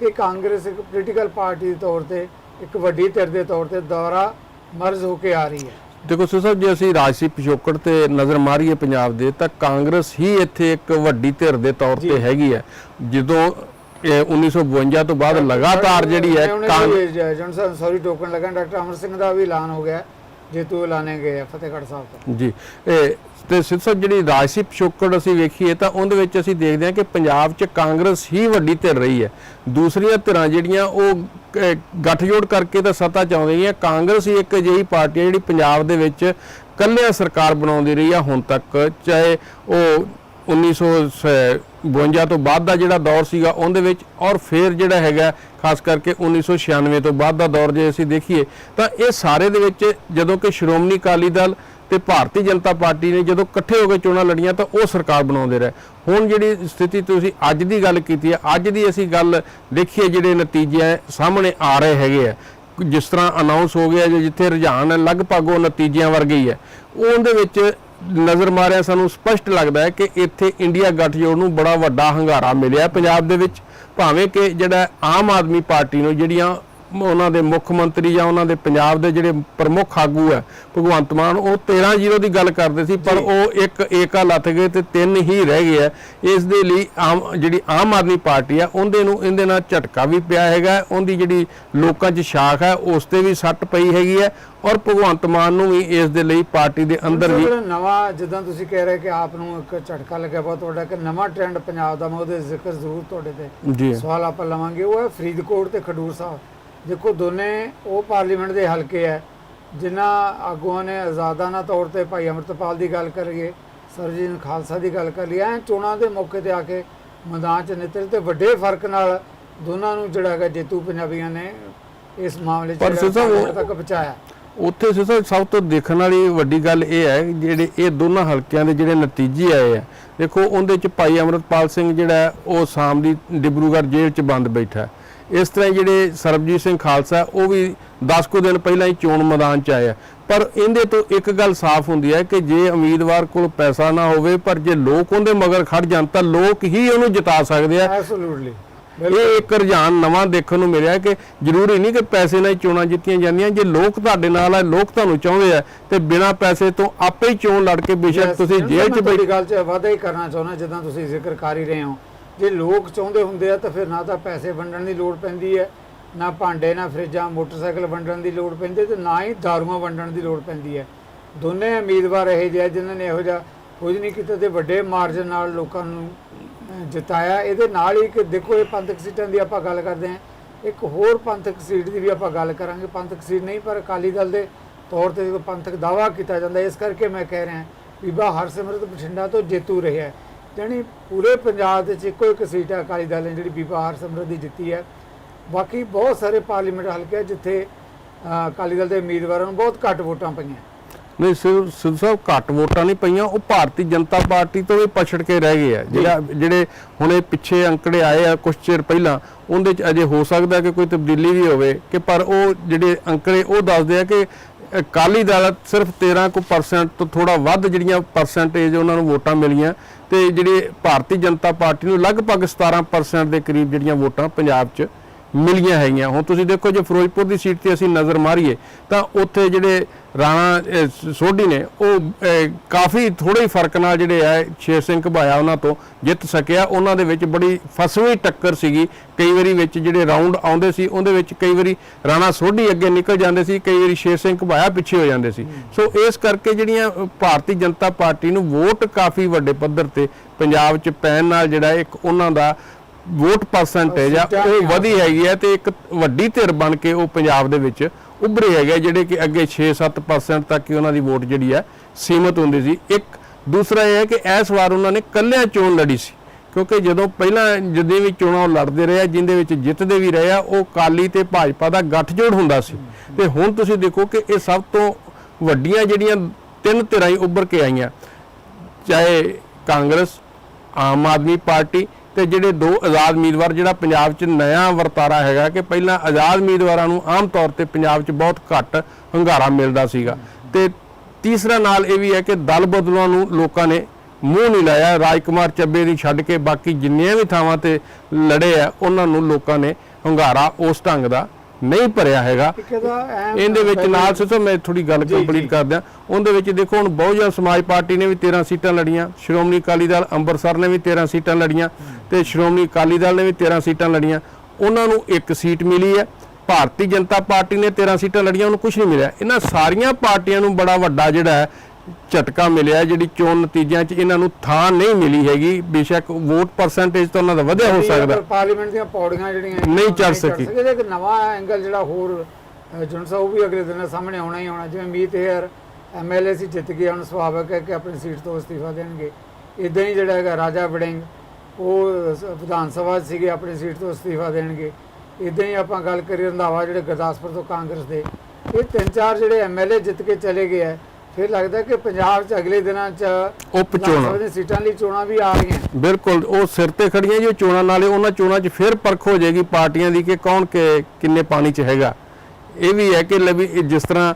ਕਿ ਕਾਂਗਰਸ ਇੱਕ ਪੋਲੀਟੀਕਲ ਪਾਰਟੀ ਦੇ ਤੌਰ ਤੇ, ਇੱਕ ਵੱਡੀ ਧਿਰ ਦੇ ਤੌਰ ਤੇ ਦੌਰਾ ਮਰਜ਼ ਹੋ ਕੇ ਆ ਰਹੀ ਹੈ। ਦੇਖੋ ਸਰ ਸਾਹਿਬ ਜੇ ਅਸੀਂ ਰਾਜਸੀ ਪਿਛੋਕੜ ਤੇ ਨਜ਼ਰ ਮਾਰੀਏ ਪੰਜਾਬ ਦੇ ਤਾਂ ਕਾਂਗਰਸ ਹੀ ਇੱਥੇ ਇੱਕ ਵੱਡੀ ਧਿਰ ਦੇ ਤੌਰ ਤੇ ਹੈਗੀ ਹੈ। ਜਦੋਂ ਇਹ 1952 ਤੋਂ ਬਾਅਦ ਲਗਾਤਾਰ ਜਿਹੜੀ ਹੈ ਕਾਂਗਰਸ ਜਨਸਨ ਸੌਰੀ ਟੋਕਨ ਲਗਾ ਡਾਕਟਰ ਅਮਰ ਸਿੰਘ ਦਾ ਵੀ ਐਲਾਨ ਹੋ ਗਿਆ ਜੇਤੂ ਐਲਾਨੇ ਗਏ ਫਤਿਹਗੜ੍ਹ ਸਾਹਿਬ ਤੋਂ। ਜੀ ਇਹ ਤੇ ਸਿੱਧ ਜਿਹੜੀ ਰਾਜਸੀ ਪਿਛੋਕੜ ਅਸੀਂ ਵੇਖੀਏ ਤਾਂ ਉਹਦੇ ਵਿੱਚ ਅਸੀਂ ਦੇਖਦੇ ਹਾਂ ਕਿ ਪੰਜਾਬ 'ਚ ਕਾਂਗਰਸ ਹੀ ਵੱਡੀ ਧਿਰ ਰਹੀ ਹੈ। ਦੂਸਰੀਆਂ ਧਿਰਾਂ ਜਿਹੜੀਆਂ ਉਹ ਅਹ, ਗੱਠਜੋੜ ਕਰਕੇ ਤਾਂ ਸੱਤਾ ਆਉਂਦੀਆਂ ਕਾਂਗਰਸ ਹੀ ਇੱਕ ਅਜਿਹੀ ਪਾਰਟੀ ਹੈ ਜਿਹੜੀ ਪੰਜਾਬ ਦੇ ਵਿੱਚ ਕੱਲਿਆਂ ਸਰਕਾਰ ਬਣਾਉਂਦੀ ਰਹੀ ਆ ਹੁਣ ਤੱਕ। ਚਾਹੇ ਉਹ 1952 ਤੋਂ ਬਾਅਦ ਦਾ ਜਿਹੜਾ ਦੌਰ ਸੀਗਾ ਉਹਦੇ ਵਿੱਚ ਔਰ ਫਿਰ ਜਿਹੜਾ ਹੈਗਾ ਖਾਸ ਕਰਕੇ 1996 ਤੋਂ ਬਾਅਦ ਦਾ ਦੌਰ ਜੇ ਅਸੀਂ ਦੇਖੀਏ ਤਾਂ ਇਹ ਸਾਰੇ ਦੇ ਵਿੱਚ ਜਦੋਂ ਕਿ ਸ਼੍ਰੋਮਣੀ ਅਕਾਲੀ ਦਲ ਤੇ ਭਾਰਤੀ ਜਨਤਾ ਪਾਰਟੀ ਨੇ ਜਦੋਂ ਇਕੱਠੇ ਹੋ ਕੇ ਚੋਣਾਂ ਲੜੀਆਂ ਤਾਂ ਉਹ ਸਰਕਾਰ ਬਣਾਉਂਦੇ ਰਹੇ। ਹੁਣ ਜਿਹੜੀ ਸਥਿਤੀ ਤੁਸੀਂ ਅੱਜ ਦੀ ਗੱਲ ਕੀਤੀ ਹੈ, ਅੱਜ ਦੀ ਅਸੀਂ ਗੱਲ ਦੇਖੀਏ ਜਿਹੜੇ ਨਤੀਜੇ ਸਾਹਮਣੇ ਆ ਰਹੇ ਹੈਗੇ ਆ। ਜਿਸ ਤਰ੍ਹਾਂ ਅਨਾਉਂਸ ਹੋ ਗਿਆ ਜੇ ਜਿੱਥੇ ਰੁਝਾਨ ਹੈ, ਲਗਭਗ ਉਹ ਨਤੀਜਿਆਂ ਵਰਗੇ ਹੀ ਹੈ। ਉਹਦੇ ਵਿੱਚ ਨਜ਼ਰ ਮਾਰਿਆ ਸਾਨੂੰ ਸਪਸ਼ਟ ਲੱਗਦਾ ਹੈ ਕਿ ਇੱਥੇ ਇੰਡੀਆ ਗੱਠਜੋੜ ਨੂੰ ਬੜਾ ਵੱਡਾ ਹੰਗਾਰਾ ਮਿਲਿਆ। ਪੰਜਾਬ ਦੇ ਵਿੱਚ ਭਾਵੇਂ ਕਿ ਜਿਹੜਾ ਆਮ ਆਦਮੀ ਪਾਰਟੀ ਨੂੰ ਜਿਹੜੀਆਂ ਉਹਨਾਂ ਦੇ ਮੁੱਖ ਮੰਤਰੀ ਜਾਂ ਉਹਨਾਂ ਦੇ ਪੰਜਾਬ ਦੇ ਜਿਹੜੇ ਪ੍ਰਮੁੱਖ ਆਗੂ ਹੈ ਭਗਵੰਤ ਮਾਨ ਉਹ 13-0 ਦੀ ਗੱਲ ਕਰਦੇ ਸੀ ਪਰ ਉਹ ਇੱਕ ਏਕਾ ਲੱਥ ਗਏ ਤੇ ਤਿੰਨ ਹੀ ਰਹਿ ਗਏ ਆ। ਇਸ ਦੇ ਲਈ ਆਮ ਜਿਹੜੀ ਆਮ ਆਦਮੀ ਪਾਰਟੀ ਆ ਉਹਦੇ ਨੂੰ ਇਹਦੇ ਨਾਲ ਝਟਕਾ ਵੀ ਪਿਆ ਹੈਗਾ। ਉਹਦੀ ਜਿਹੜੀ ਲੋਕਾਂ 'ਚ ਸ਼ਾਖ ਹੈ ਉਸ ਤੇ ਵੀ ਸੱਟ ਪਈ ਹੈਗੀ ਹੈ ਔਰ ਭਗਵੰਤ ਮਾਨ ਨੂੰ ਵੀ ਇਸ ਦੇ ਲਈ ਪਾਰਟੀ ਦੇ ਅੰਦਰ ਵੀ ਨਵਾਂ ਜਿੱਦਾਂ ਤੁਸੀਂ ਕਹਿ ਰਹੇ ਕਿ ਆਪ ਨੂੰ ਇੱਕ ਝਟਕਾ ਲੱਗਿਆ ਬਹੁਤ ਵੱਡਾ ਕਿ ਨਵਾਂ ਟ੍ਰੈਂਡ ਪੰਜਾਬ ਦਾ ਮੈਂ ਉਹਦੇ ਜ਼ਿਕਰ ਜ਼ਰੂਰ ਤੁਹਾਡੇ ਤੇ ਸਵਾਲ ਆਪਾਂ ਲਵਾਂਗੇ। ਉਹ ਹੈ ਫਰੀਦਕੋਟ ਤੇ ਖਡੂਰ ਸਾਹਿਬ। ਦੇਖੋ ਦੋਨੇ ਉਹ ਪਾਰਲੀਮੈਂਟ ਦੇ ਹਲਕੇ ਹੈ ਜਿਨ੍ਹਾਂ ਆਗੂਆਂ ਨੇ ਆਜ਼ਾਦਾਨਾ ਤੌਰ ਤੇ ਭਾਈ ਅਮਰਤਪਾਲ ਦੀ ਗੱਲ ਕਰੀਏ ਸਰਜੀਤ ਖਾਲਸਾ ਦੀ ਗੱਲ ਕਰ ਐ ਚੋਣਾਂ ਦੇ ਮੌਕੇ ਤੇ ਆ ਕੇ ਮੈਦਾਨ 'ਚ ਨਿਕਲੇ ਤੇ ਵੱਡੇ ਫ਼ਰਕ ਨਾਲ ਦੋਨਾਂ ਨੂੰ ਜਿਹੜਾ ਹੈਗਾ ਜੇਤੂ ਪੰਜਾਬੀਆਂ ਨੇ ਇਸ ਮਾਮਲੇ 'ਚ ਤੱਕ ਪਹੁੰਚਾਇਆ ਉੱਥੇ ਸਿੱਧਾ ਸਭ ਤੋਂ ਦੇਖਣ ਵਾਲੀ ਵੱਡੀ ਗੱਲ ਇਹ ਹੈ ਜਿਹੜੇ ਇਹ ਦੋਨਾਂ ਹਲਕਿਆਂ ਦੇ ਜਿਹੜੇ ਨਤੀਜੇ ਆਏ ਆ ਦੇਖੋ ਉਹਦੇ ਚ ਭਾਈ ਅਮਰਤਪਾਲ ਸਿੰਘ ਜਿਹੜਾ ਉਹ ਸ਼ਾਮ ਦੀ ਡਿਬਰੂਗੜ੍ਹ ਜੇਲ੍ਹ ਚ ਬੰਦ ਬੈਠਾ ਹੈ। ਇਸ ਤਰ੍ਹਾਂ ਜਿਹੜੇ ਸਰਬਜੀਤ ਸਿੰਘ ਖਾਲਸਾ ਉਹ ਵੀ 10 ਕੁ ਦਿਨ ਪਹਿਲਾਂ ਹੀ ਚੋਣ ਮੈਦਾਨ ਚ ਆਇਆ ਪਰ ਇਹਦੇ ਤੋਂ ਇੱਕ ਗੱਲ ਸਾਫ਼ ਹੁੰਦੀ ਹੈ ਕਿ ਜੇ ਉਮੀਦਵਾਰ ਕੋਲ ਪੈਸਾ ਨਾ ਹੋਵੇ ਪਰ ਜੇ ਲੋਕ ਉਹਦੇ ਮਗਰ ਖੜ ਜਾਣ ਤਾਂ ਲੋਕ ਹੀ ਉਹਨੂੰ ਜਿਤਾ ਸਕਦੇ ਆ। ਐਬਸੋਲੂਟਲੀ ਇਹ ਇੱਕ ਰੁਝਾਨ ਨਵਾਂ ਦੇਖਣ ਨੂੰ ਮਿਲਿਆ ਕਿ ਜ਼ਰੂਰੀ ਨਹੀਂ ਕਿ ਪੈਸੇ ਨਾਲ ਹੀ ਚੋਣਾਂ ਜਿੱਤੀਆਂ ਜਾਂਦੀਆਂ। ਜੇ ਲੋਕ ਤੁਹਾਡੇ ਨਾਲ ਹੈ ਲੋਕ ਤੁਹਾਨੂੰ ਚਾਹੁੰਦੇ ਆ ਤੇ ਬਿਨਾਂ ਪੈਸੇ ਤੋਂ ਆਪੇ ਹੀ ਚੋਣ ਲੜ ਕੇ ਬੇਸ਼ੱਕ ਤੁਸੀਂ ਜੇਲ੍ਹ 'ਚ ਬੈਠੇ ਗੱਲ 'ਚ ਵਾਅਦਾ ਹੀ ਕਰਨਾ ਚਾਹੁੰਦਾ ਜਿੱਦਾਂ ਤੁਸੀਂ ਜ਼ਿਕਰ ਕਰ ਹੀ ਰਹੇ ਹੋ। ਜੇ ਲੋਕ ਚਾਹੁੰਦੇ ਹੁੰਦੇ ਆ ਤਾਂ ਫਿਰ ਨਾ ਤਾਂ ਪੈਸੇ ਵੰਡਣ ਦੀ ਲੋੜ ਪੈਂਦੀ ਹੈ ਨਾ ਭਾਂਡੇ ਨਾ ਫਰਿੱਜਾਂ ਮੋਟਰਸਾਈਕਲ ਵੰਡਣ ਦੀ ਲੋੜ ਪੈਂਦੀ ਹੈ ਤੇ ਨਾ ਹੀ ਦਾਰੂਆਂ ਵੰਡਣ ਦੀ ਲੋੜ ਪੈਂਦੀ ਹੈ। ਦੋਨੇ ਉਮੀਦਵਾਰ ਇਹ ਜਿਹੇ ਆ ਜਿਨ੍ਹਾਂ ਨੇ ਇਹੋ ਜਿਹਾ ਕੁਝ ਨਹੀਂ ਕੀਤਾ ਤੇ ਵੱਡੇ ਮਾਰਜਨ ਨਾਲ ਲੋਕਾਂ ਨੂੰ ਅਹ, ਜਿਤਾਇਆ। ਇਹਦੇ ਨਾਲ ਹੀ ਕਿ ਦੇਖੋ ਇਹ ਪੰਥਕ ਸੀਟਾਂ ਦੀ ਆਪਾਂ ਗੱਲ ਕਰਦੇ ਹਾਂ। ਇੱਕ ਹੋਰ ਪੰਥਕ ਸੀਟ ਦੀ ਵੀ ਆਪਾਂ ਗੱਲ ਕਰਾਂਗੇ। ਪੰਥਕ ਸੀਟ ਨਹੀਂ ਪਰ ਅਕਾਲੀ ਦਲ ਦੇ ਤੌਰ ਤੇ ਜਦੋਂ ਪੰਥਕ ਦਾਵਾ ਕੀਤਾ ਜਾਂਦਾ ਇਸ ਕਰਕੇ ਮੈਂ ਕਹਿ ਰਿਹਾ ਬੀਬਾ ਹਰਸਿਮਰਤ ਬਠਿੰਡਾ ਤੋਂ ਜੇਤੂ ਰਿਹਾ ਜਾਣੀ ਪੂਰੇ ਪੰਜਾਬ ਦੇ ਵਿੱਚ ਇੱਕੋ ਇੱਕ ਸੀਟ ਹੈ ਅਕਾਲੀ ਦਲ ਨੇ ਜਿਹੜੀ ਬੀਬਾ ਹਰਸਿਮਰਤ ਦੀ ਜਿੱਤੀ ਹੈ। ਬਾਕੀ ਬਹੁਤ ਸਾਰੇ ਪਾਰਲੀਮੈਂਟ ਹਲਕੇ ਜਿੱਥੇ ਅਕਾਲੀ ਦਲ ਦੇ ਉਮੀਦਵਾਰਾਂ ਨੂੰ ਬਹੁਤ ਘੱਟ ਵੋਟਾਂ ਪਈਆਂ। ਨਹੀਂ ਸਿਰ ਸਿੱਧੂ ਸਾਹਿਬ ਘੱਟ ਵੋਟਾਂ ਨਹੀਂ ਪਈਆਂ ਉਹ ਭਾਰਤੀ ਜਨਤਾ ਪਾਰਟੀ ਤੋਂ ਵੀ ਪਛੜ ਕੇ ਰਹਿ ਗਏ ਆ। ਜਿਹੜਾ ਜਿਹੜੇ ਹੁਣ ਪਿੱਛੇ ਅੰਕੜੇ ਆਏ ਆ ਕੁਝ ਚਿਰ ਪਹਿਲਾਂ ਉਹਦੇ ਚ ਅਜੇ ਹੋ ਸਕਦਾ ਕਿ ਕੋਈ ਤਬਦੀਲੀ ਵੀ ਹੋਵੇ ਕਿ ਪਰ ਉਹ ਜਿਹੜੇ ਅੰਕੜੇ ਉਹ ਦੱਸਦੇ ਆ ਕਿ ਅਕਾਲੀ ਦਲ ਸਿਰਫ 13 ਕੁ ਪਰਸੈਂਟ ਤੋਂ ਥੋੜਾ ਵੱਧ ਜਿਹੜੀਆਂ ਪਰਸੈਂਟੇਜ ਉਹਨਾਂ ਨੂੰ ਵੋਟਾਂ ਮਿਲੀਆਂ। ਤੇ ਜਿਹੜੇ ਭਾਰਤੀ ਜਨਤਾ ਪਾਰਟੀ ਨੂੰ ਲਗਭਗ 17% ਦੇ ਕਰੀਬ ਜਿਹੜੀਆਂ ਵੋਟਾਂ ਪੰਜਾਬ 'ਚ ਮਿਲੀਆਂ ਹੈਗੀਆਂ। ਹੁਣ ਤੁਸੀਂ ਦੇਖੋ ਜੇ ਫਿਰੋਜ਼ਪੁਰ ਦੀ ਸੀਟ ਤੇ ਅਸੀਂ ਨਜ਼ਰ ਮਾਰੀਏ, ਤਾਂ ਉੱਥੇ ਜਿਹੜੇ ਰਾਣਾ ਸੋਢੀ ਨੇ ਉਹ ਕਾਫੀ ਥੋੜੇ ਹੀ ਫ਼ਰਕ ਨਾਲ ਜਿਹੜੇ ਆ ਸ਼ੇਰ ਸਿੰਘ ਘਬਾਇਆ ਉਹਨਾਂ ਤੋਂ ਜਿੱਤ ਸਕਿਆ। ਉਹਨਾਂ ਦੇ ਵਿੱਚ ਬੜੀ ਫਸਵੀਂ ਟੱਕਰ ਸੀਗੀ। ਕਈ ਵਾਰੀ ਵਿੱਚ ਜਿਹੜੇ ਰਾਉਂਡ ਆਉਂਦੇ ਸੀ ਉਹਦੇ ਵਿੱਚ ਕਈ ਵਾਰੀ ਰਾਣਾ ਸੋਢੀ ਅੱਗੇ ਨਿਕਲ ਜਾਂਦੇ ਸੀ ਕਈ ਵਾਰੀ ਸ਼ੇਰ ਸਿੰਘ ਘਬਾਇਆ ਪਿੱਛੇ ਹੋ ਜਾਂਦੇ ਸੀ। ਸੋ ਇਸ ਕਰਕੇ ਜਿਹੜੀਆਂ ਭਾਰਤੀ ਜਨਤਾ ਪਾਰਟੀ ਨੂੰ ਵੋਟ ਕਾਫੀ ਵੱਡੇ ਪੱਧਰ ਤੇ ਪੰਜਾਬ 'ਚ ਪੈਣ ਨਾਲ ਜਿਹੜਾ ਇੱਕ ਉਹਨਾਂ ਦਾ ਵੋਟ ਪਰਸੈਂਟੇਜ ਆ ਉਹ ਵਧੀ ਹੈਗੀ ਹੈ ਤੇ ਇੱਕ ਵੱਡੀ ਧਿਰ ਬਣ ਕੇ ਉਹ ਪੰਜਾਬ ਦੇ ਵਿੱਚ ਉੱਭਰੇ ਹੈਗੇ ਜਿਹੜੇ ਕਿ ਅੱਗੇ 6-7% ਤੱਕ ਹੀ ਉਹਨਾਂ ਦੀ ਵੋਟ ਜਿਹੜੀ ਹੈ ਸੀਮਤ ਹੁੰਦੀ ਸੀ। ਇੱਕ, ਦੂਸਰਾ ਇਹ ਹੈ ਕਿ ਇਸ ਵਾਰ ਉਹਨਾਂ ਨੇ ਕੱਲਿਆਂ ਚੋਣ ਲੜੀ ਸੀ। ਕਿਉਂਕਿ ਜਦੋਂ ਪਹਿਲਾਂ ਜਦੋਂ ਵੀ ਚੋਣਾਂ ਉਹ ਲੜਦੇ ਰਹੇ ਆ, ਜਿੰਦੇ ਵਿੱਚ ਜਿੱਤਦੇ ਵੀ ਰਹੇ ਆ, ਉਹ ਕਾਲੀ ਤੇ ਭਾਜਪਾ ਦਾ ਗੱਠਜੋੜ ਹੁੰਦਾ ਸੀ। ਤੇ ਹੁਣ ਤੁਸੀਂ ਦੇਖੋ ਕਿ ਇਹ ਸਭ ਤੋਂ ਵੱਡੀਆਂ ਜਿਹੜੀਆਂ ਤਿੰਨ ਧਿਰਾਂ ਹੀ ਉੱਭਰ ਕੇ ਆਈਆਂ। ਚਾਹੇ ਕਾਂਗਰਸ, ਆਮ ਆਦਮੀ ਪਾਰਟੀ ਤੇ ਜਿਹੜੇ ਦੋ ਆਜ਼ਾਦ ਉਮੀਦਵਾਰ, ਜਿਹੜਾ ਪੰਜਾਬ 'ਚ ਨਇਆ ਵਰਤਾਰਾ ਹੈਗਾ ਕਿ ਪਹਿਲਾਂ ਆਜ਼ਾਦ ਉਮੀਦਵਾਰਾਂ ਨੂੰ ਆਮ ਤੌਰ ਤੇ ਪੰਜਾਬ 'ਚ ਬਹੁਤ ਘੱਟ ਹੰਗਾਰਾ ਮਿਲਦਾ ਸੀਗਾ। ਤੇ ਤੀਸਰਾ ਨਾਲ ਇਹ ਵੀ ਹੈ ਕਿ ਦਲ ਬਦਲਾਂ ਨੂੰ ਲੋਕਾਂ ਨੇ ਮੂੰਹ ਨਹੀਂ ਲਾਇਆ। ਰਾਜਕੁਮਾਰ ਚੱਬੇ ਦੀ ਛੱਡ ਕੇ ਬਾਕੀ ਜਿੰਨੀਆਂ ਵੀ ਥਾਵਾਂ ਤੇ ਲੜੇ ਆ, ਉਹਨਾਂ ਨੂੰ ਲੋਕਾਂ ਨੇ ਹੁੰਗਾਰਾ ਉਸ ਢੰਗ ਦਾ ਨਹੀਂ ਭਰਿਆ ਹੈਗਾ। ਇਹਦਾ ਵਿੱਚ ਨਾਲ ਸਿਸੋ ਮੈਂ ਥੋੜੀ ਗੱਲ ਕੰਪਲੀਟ ਜੀ। ਕਰਦਿਆਂ। ਉਹਦੇ ਵਿੱਚ ਦੇਖੋ ਹੁਣ ਬਹੁਜਨ ਸਮਾਜ ਪਾਰਟੀ ਨੇ ਵੀ 13 ਸੀਟਾਂ ਲੜੀਆਂ। ਸ਼੍ਰੋਮਣੀ ਅਕਾਲੀ ਦਲ ਅੰਮ੍ਰਿਤਸਰ ਨੇ ਵੀ 13 ਸੀਟਾਂ ਲੜੀਆਂ ਤੇ ਸ਼੍ਰੋਮਣੀ ਅਕਾਲੀ ਦਲ ਨੇ ਵੀ 13 ਸੀਟਾਂ ਲੜੀਆਂ। ਉਹਨਾਂ ਨੂੰ ਇੱਕ ਸੀਟ ਮਿਲੀ ਹੈ। ਭਾਰਤੀ ਜਨਤਾ ਪਾਰਟੀ ਨੇ 13 ਸੀਟਾਂ ਲੜੀਆਂ ਉਹਨੂੰ ਕੁਝ ਨਹੀਂ ਮਿਲਿਆ। ਇਹਨਾਂ ਸਾਰੀਆਂ ਪਾਰਟੀਆਂ ਨੂੰ ਬੜਾ ਵੱਡਾ ਜਿਹੜਾ ਹੈ ਝਟਕਾ ਮਿਲਿਆ ਜਿਹੜੀ ਚੋਣ ਨਤੀਜਿਆਂ 'ਚ ਇਹਨਾਂ ਨੂੰ ਥਾਂ ਨਹੀਂ ਮਿਲੀ ਹੈਗੀ। ਬੇਸ਼ੱਕ ਵੋਟ ਪਰਸੈਂਟੇਜ ਤਾਂ ਉਹਨਾਂ ਦਾ ਵਧਿਆ ਹੋ ਸਕਦਾ। ਪਰ ਪਾਰਲੀਮੈਂਟ ਦੀਆਂ ਪੌੜੀਆਂ ਜਿਹੜੀਆਂ ਨਹੀਂ ਚੜ੍ਹ ਸਕੀ। ਇਹਦੇ ਇੱਕ ਨਵਾਂ ਐਂਗਲ ਜਿਹੜਾ ਹੋਰ ਜੁਨ ਸਾਹਿਬ ਵੀ ਅਗਲੇ ਦਿਨ ਸਾਹਮਣੇ ਆਉਣਾ ਹੀ ਆਉਣਾ। ਜਿਵੇਂ ਮੀਤ ਹੇਅਰ ਐਮਐਲਏ ਸੀ ਜਿੱਤ ਗਿਆ ਹੁਣ ਸੁਭਾਵਕ ਹੈ ਕਿ ਆਪਣੀ ਸੀਟ ਤੋਂ ਅਸਤੀਫਾ ਦੇਣਗੇ। ਇਦਾਂ ਹੀ ਜਿਹੜਾ ਹੈਗਾ ਰਾਜਾ ਵੜਿੰਗ ਉਹ ਵਿਧਾਨ ਸਭਾ ਸੀਗੇ ਆਪਣੀ ਸੀਟ ਤੋਂ ਅਸਤੀਫਾ ਦੇਣਗੇ। ਇਦਾਂ ਹੀ ਆਪਾਂ ਗੱਲ ਕਰੀਏ ਰੰਧਾਵਾ ਜਿਹੜੇ ਗੁਰਦਾਸਪੁਰ ਤੋਂ ਕਾਂਗਰਸ ਦੇ। ਇਹ ਤਿੰਨ ਚਾਰ ਜਿਹੜੇ ਐਮਐਲਏ ਜਿੱਤ ਕੇ ਚਲੇ ਗਏ ਹੈ ਫਿਰ ਲੱਗਦਾ ਕਿ ਪੰਜਾਬ 'ਚ ਅਗਲੇ ਦਿਨਾਂ 'ਚ ਉਪ ਵਿਧਾਨ ਚੋਣਾਂ ਸਭਾ ਦੀਆਂ ਸੀਟਾਂ ਲਈ ਚੋਣਾਂ ਵੀ ਆ ਰਹੀਆਂ। ਬਿਲਕੁਲ ਉਹ ਸਿਰ ਤੇ ਖੜੀਆਂ ਜੋ ਚੋਣਾਂ ਨਾਲੇ ਉਹਨਾਂ ਚੋਣਾਂ 'ਚ ਫਿਰ ਪਰਖ ਹੋ ਜਾਏਗੀ ਪਾਰਟੀਆਂ ਦੀ ਕਿ ਕੌਣ ਕਿ ਕਿੰਨੇ ਪਾਣੀ 'ਚ ਹੈਗਾ। ਇਹ ਵੀ ਹੈ ਕਿ ਲਵੀ ਜਿਸ ਤਰ੍ਹਾਂ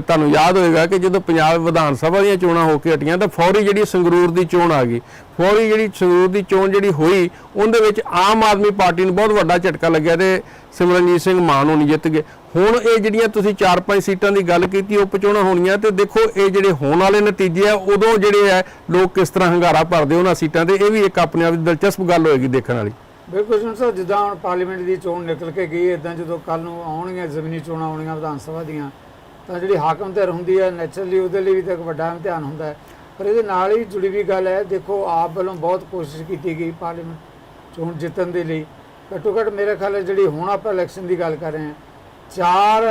ਤੁਹਾਨੂੰ ਯਾਦ ਹੋਏਗਾ ਕਿ ਜਦੋਂ ਪੰਜਾਬ ਵਿਧਾਨ ਸਭਾ ਦੀਆਂ ਚੋਣਾਂ ਹੋ ਕੇ ਹਟੀਆਂ ਤਾਂ ਫੌਰੀ ਜਿਹੜੀ ਸੰਗਰੂਰ ਦੀ ਚੋਣ ਆ ਗਈ। ਫੌਰੀ ਜਿਹੜੀ ਸੰਗਰੂਰ ਦੀ ਚੋਣ ਜਿਹੜੀ ਹੋਈ, ਉਹਦੇ ਵਿੱਚ ਆਮ ਆਦਮੀ ਪਾਰਟੀ ਨੂੰ ਬਹੁਤ ਵੱਡਾ ਝਟਕਾ ਲੱਗਿਆ ਤੇ ਸਿਮਰਨਜੀਤ ਸਿੰਘ ਮਾਨ ਹੋਣੀ ਜਿੱਤ ਗਏ। ਹੁਣ ਇਹ ਜਿਹੜੀਆਂ ਤੁਸੀਂ 4-5 ਸੀਟਾਂ ਦੀ ਗੱਲ ਕੀਤੀ, ਉਪ ਚੋਣਾਂ ਹੋਣੀਆਂ ਤੇ ਦੇਖੋ ਇਹ ਜਿਹੜੇ ਹੋਣ ਵਾਲੇ ਨਤੀਜੇ ਆ, ਉਦੋਂ ਜਿਹੜੇ ਆ, ਲੋਕ ਕਿਸ ਤਰ੍ਹਾਂ ਹੰਗਾਰਾ ਭਰਦੇ ਉਹਨਾਂ ਸੀਟਾਂ ਤੇ, ਇਹ ਵੀ ਇੱਕ ਆਪਣੇ ਆਪ ਦੀ ਦਿਲਚਸਪ ਗੱਲ ਹੋਏਗੀ ਦੇਖਣ ਵਾਲੀ। ਬਿਲਕੁਲ ਜਨ ਸਾਹਿਬ ਜਿੱਦਾਂ ਹੁਣ ਪਾਰਲੀਮੈਂਟ ਦੀ ਚੋਣ ਨਿਕਲ ਕੇ ਗਈ ਇਦਾਂ ਜਦੋਂ ਕੱਲ ਨੂੰ ਆਉਣਗੀਆਂ ਜ਼ਮੀਨੀ ਚੋਣਾਂ ਆਉਣਗੀਆਂ ਵਿਧਾਨ ਸਭਾ ਦੀਆਂ ਤਾਂ ਜਿਹੜੀ ਹਾਕਮ ਧਿਰ ਹੁੰਦੀ ਹੈ ਨੈਚੁਰਲੀ ਉਹਦੇ ਲਈ ਵੀ ਤਾਂ ਇੱਕ ਵੱਡਾ ਇਮਤਿਹਾਨ ਹੁੰਦਾ ਹੈ। ਪਰ ਇਹਦੇ ਨਾਲ ਹੀ ਜੁੜੀ ਵੀ ਗੱਲ ਹੈ ਦੇਖੋ ਆਪ ਵੱਲੋਂ ਬਹੁਤ ਕੋਸ਼ਿਸ਼ ਕੀਤੀ ਗਈ ਪਾਰਲੀਮੈਂਟ ਚੋਣ ਜਿੱਤਣ ਦੇ ਲਈ। ਘੱਟੋ ਘੱਟ ਮੇਰੇ ਖਿਆਲ ਹੈ ਜਿਹੜੀ ਹੁਣ ਆਪਾਂ ਇਲੈਕਸ਼ਨ ਦੀ ਗੱਲ ਕਰ ਰਹੇ ਹਾਂ ਚਾਰ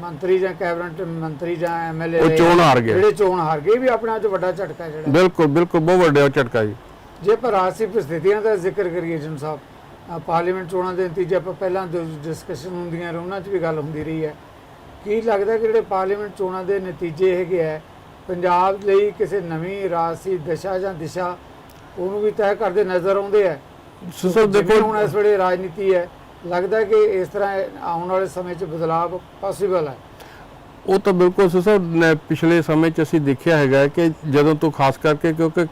ਮੰਤਰੀ ਜਾਂ ਕੈਬਨਿਟ ਮੰਤਰੀ ਜਾਂ ਐਮਐਲਏ। ਜਿਹੜੇ ਚੋਣ ਹਾਰ ਗਏ ਵੀ ਆਪਣੇ ਆਪ 'ਚ ਵੱਡਾ ਝਟਕਾ ਜਿਹੜਾ। ਬਿਲਕੁਲ ਬਿਲਕੁਲ ਬਹੁਤ ਵੱਡਾ ਝਟਕਾ ਜੀ। ਜੇ ਪਰ ਰਾਜਸੀ ਸਥਿਤੀਆਂ ਦਾ ਜ਼ਿਕਰ ਕਰੀਏ ਜਨ ਸਾਹਿਬ ਪਾਰਲੀਮੈਂਟ ਚੋਣਾਂ ਦੇ ਨਤੀਜੇ ਆਪਾਂ ਪਹਿਲਾਂ ਡਿਸਕਸ਼ਨ ਹੁੰਦੀਆਂ ਉਹਨਾਂ 'ਚ ਵੀ ਗੱਲ ਹੁੰਦੀ ਰਹੀ ਹੈ। ਕੀ ਲੱਗਦਾ ਕਿ ਜਿਹੜੇ ਪਾਰਲੀਮੈਂਟ ਚੋਣਾਂ ਦੇ ਨਤੀਜੇ ਹੈਗੇ ਹੈ ਪੰਜਾਬ ਲਈ ਕਿਸੇ ਨਵੀਂ ਰਾਜਸੀ ਦਿਸ਼ਾ ਜਾਂ ਦਿਸ਼ਾ ਉਹਨੂੰ ਵੀ ਤੈਅ ਕਰਦੇ ਨਜ਼ਰ ਆਉਂਦੇ ਹੈ ਸੋ ਸੋ ਜਿਵੇਂ ਦੇਖੋ ਹੁਣ ਇਸ ਵੇਲੇ ਰਾਜਨੀਤੀ ਹੈ ਲੱਗਦਾ ਕਿ ਇਸ ਤਰ੍ਹਾਂ ਆਉਣ ਵਾਲੇ ਸਮੇਂ 'ਚ ਬਦਲਾਅ ਪੋਸੀਬਲ ਹੈ? ਉਹ ਤਾਂ ਬਿਲਕੁਲ ਸੋ ਪਿਛਲੇ ਸਮੇਂ 'ਚ ਅਸੀਂ ਦੇਖਿਆ ਹੈਗਾ ਕਿ ਜਦੋਂ ਤੋਂ ਖਾਸ ਕਰਕੇ ਕਿਉਂਕਿ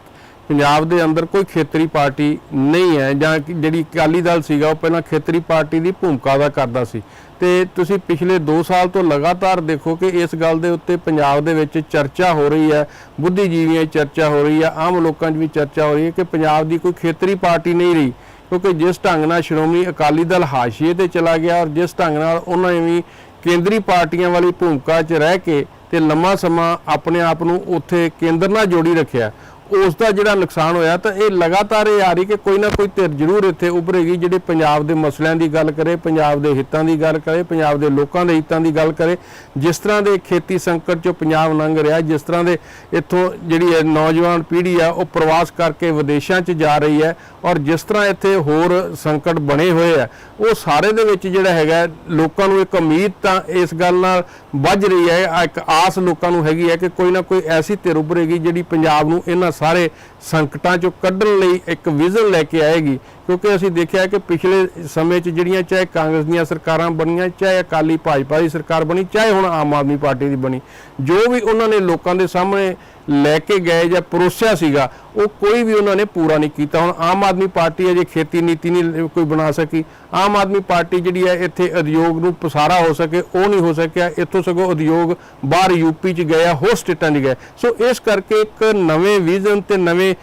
ਪੰਜਾਬ ਦੇ ਅੰਦਰ ਕੋਈ ਖੇਤਰੀ ਪਾਰਟੀ ਨਹੀਂ ਹੈ ਜਾਂ ਜਿਹੜੀ ਅਕਾਲੀ ਦਲ ਸੀਗਾ ਉਹ ਪਹਿਲਾਂ ਖੇਤਰੀ ਪਾਰਟੀ ਦੀ ਭੂਮਿਕਾ ਦਾ ਕਰਦਾ ਸੀ। ਤੇ ਤੁਸੀਂ ਪਿਛਲੇ 2 ਸਾਲ ਤੋਂ ਲਗਾਤਾਰ ਦੇਖੋ ਕਿ ਇਸ ਗੱਲ ਦੇ ਉੱਤੇ ਪੰਜਾਬ ਦੇ ਵਿੱਚ ਚਰਚਾ ਹੋ ਰਹੀ ਹੈ, ਬੁੱਧੀਜੀਵੀਆਂ 'ਚ ਚਰਚਾ ਹੋ ਰਹੀ ਹੈ, ਆਮ ਲੋਕਾਂ 'ਚ ਵੀ ਚਰਚਾ ਹੋ ਰਹੀ ਹੈ ਕਿ ਪੰਜਾਬ ਦੀ ਕੋਈ ਖੇਤਰੀ ਪਾਰਟੀ ਨਹੀਂ ਰਹੀ, ਕਿਉਂਕਿ ਜਿਸ ਢੰਗ ਨਾਲ ਸ਼੍ਰੋਮਣੀ ਅਕਾਲੀ ਦਲ ਹਾਸ਼ੀਏ ਤੇ ਚਲਾ ਗਿਆ ਔਰ ਜਿਸ ਢੰਗ ਨਾਲ ਉਹਨਾਂ ਨੇ ਵੀ ਕੇਂਦਰੀ ਪਾਰਟੀਆਂ ਵਾਲੀ ਭੂਮਿਕਾ 'ਚ ਰਹਿ ਕੇ ਤੇ ਲੰਮਾ ਸਮਾਂ ਆਪਣੇ ਆਪ ਨੂੰ ਉੱਥੇ ਕੇਂਦਰ ਨਾਲ ਜੋੜੀ ਰੱਖਿਆ। ਉਸ ਦਾ ਜਿਹੜਾ ਨੁਕਸਾਨ ਹੋਇਆ ਤਾਂ ਇਹ ਲਗਾਤਾਰ ਇਹ ਆ ਰਹੀ ਕਿ ਕੋਈ ਨਾ ਕੋਈ ਧਿਰ ਜ਼ਰੂਰ ਇੱਥੇ ਉਭਰੇਗੀ, ਜਿਹੜੇ ਪੰਜਾਬ ਦੇ ਮਸਲਿਆਂ ਦੀ ਗੱਲ ਕਰੇ, ਪੰਜਾਬ ਦੇ ਹਿੱਤਾਂ ਦੀ ਗੱਲ ਕਰੇ, ਪੰਜਾਬ ਦੇ ਲੋਕਾਂ ਦੇ ਹਿੱਤਾਂ ਦੀ ਗੱਲ ਕਰੇ। ਜਿਸ ਤਰ੍ਹਾਂ ਦੇ ਖੇਤੀ ਸੰਕਟ ਚੋਂ ਪੰਜਾਬ ਲੰਘ ਰਿਹਾ, ਜਿਸ ਤਰ੍ਹਾਂ ਦੇ ਇੱਥੋਂ ਜਿਹੜੀ ਹੈ ਨੌਜਵਾਨ ਪੀੜ੍ਹੀ ਆ, ਉਹ ਪ੍ਰਵਾਸ ਕਰਕੇ ਵਿਦੇਸ਼ਾਂ 'ਚ ਜਾ ਰਹੀ ਹੈ ਔਰ ਜਿਸ ਤਰ੍ਹਾਂ ਇੱਥੇ ਹੋਰ ਸੰਕਟ ਬਣੇ ਹੋਏ ਆ, ਉਹ ਸਾਰੇ ਦੇ ਵਿੱਚ ਜਿਹੜਾ ਹੈਗਾ, ਲੋਕਾਂ ਨੂੰ ਇੱਕ ਉਮੀਦ ਤਾਂ ਇਸ ਗੱਲ ਨਾਲ ਵੱਜ ਰਹੀ ਹੈ। ਇੱਕ ਆਸ ਲੋਕਾਂ ਨੂੰ ਹੈਗੀ ਹੈ ਕਿ ਕੋਈ ਨਾ ਕੋਈ ਐਸੀ ਧਿਰ ਉਭਰੇਗੀ ਜਿਹੜੀ ਪੰਜਾਬ ਨੂੰ ਇਹਨਾਂ ਸਾਰੇ ਸੰਕਟਾਂ ਚੋਂ ਕੱਢਣ ਲਈ ਇੱਕ ਵਿਜ਼ਨ ਲੈ ਕੇ ਆਏਗੀ। ਕਿਉਂਕਿ ਅਸੀਂ ਦੇਖਿਆ ਕਿ ਪਿਛਲੇ ਸਮੇਂ 'ਚ ਜਿਹੜੀਆਂ ਚਾਹੇ ਕਾਂਗਰਸ ਦੀਆਂ ਸਰਕਾਰਾਂ ਬਣੀਆਂ, ਚਾਹੇ ਅਕਾਲੀ ਭਾਜਪਾ ਦੀ ਸਰਕਾਰ ਬਣੀ, ਚਾਹੇ ਹੁਣ ਆਮ ਆਦਮੀ ਪਾਰਟੀ ਦੀ ਬਣੀ, ਜੋ ਵੀ ਉਹਨਾਂ ਨੇ ਲੋਕਾਂ ਦੇ ਸਾਹਮਣੇ ਲੈ ਕੇ ਗਏ ਜਾਂ ਪਰੋਸਿਆ ਸੀਗਾ, ਉਹ ਕੋਈ ਵੀ ਉਹਨਾਂ ਨੇ ਪੂਰਾ ਨਹੀਂ ਕੀਤਾ। ਹੁਣ ਆਮ ਆਦਮੀ ਪਾਰਟੀ ਅਜੇ ਖੇਤੀ ਨੀਤੀ ਨਹੀਂ ਕੋਈ ਬਣਾ ਸਕੀ। ਆਮ ਆਦਮੀ ਪਾਰਟੀ ਜਿਹੜੀ ਹੈ, ਇੱਥੇ ਉਦਯੋਗ ਨੂੰ ਪਸਾਰਾ ਹੋ ਸਕੇ, ਉਹ ਨਹੀਂ ਹੋ ਸਕਿਆ। ਇੱਥੋਂ ਸਗੋਂ ਉਦਯੋਗ ਬਾਹਰ ਯੂਪੀ ਚ ਗਏ ਆ ਹੋਰ ਸਟੇਟਾਂ 'ਚ ਗਏ ਸੋ ਇਸ ਕਰਕੇ ਇੱਕ ਨਵੇਂ ਵਿਜ਼ਨ ਤੇ ਨਵੇਂ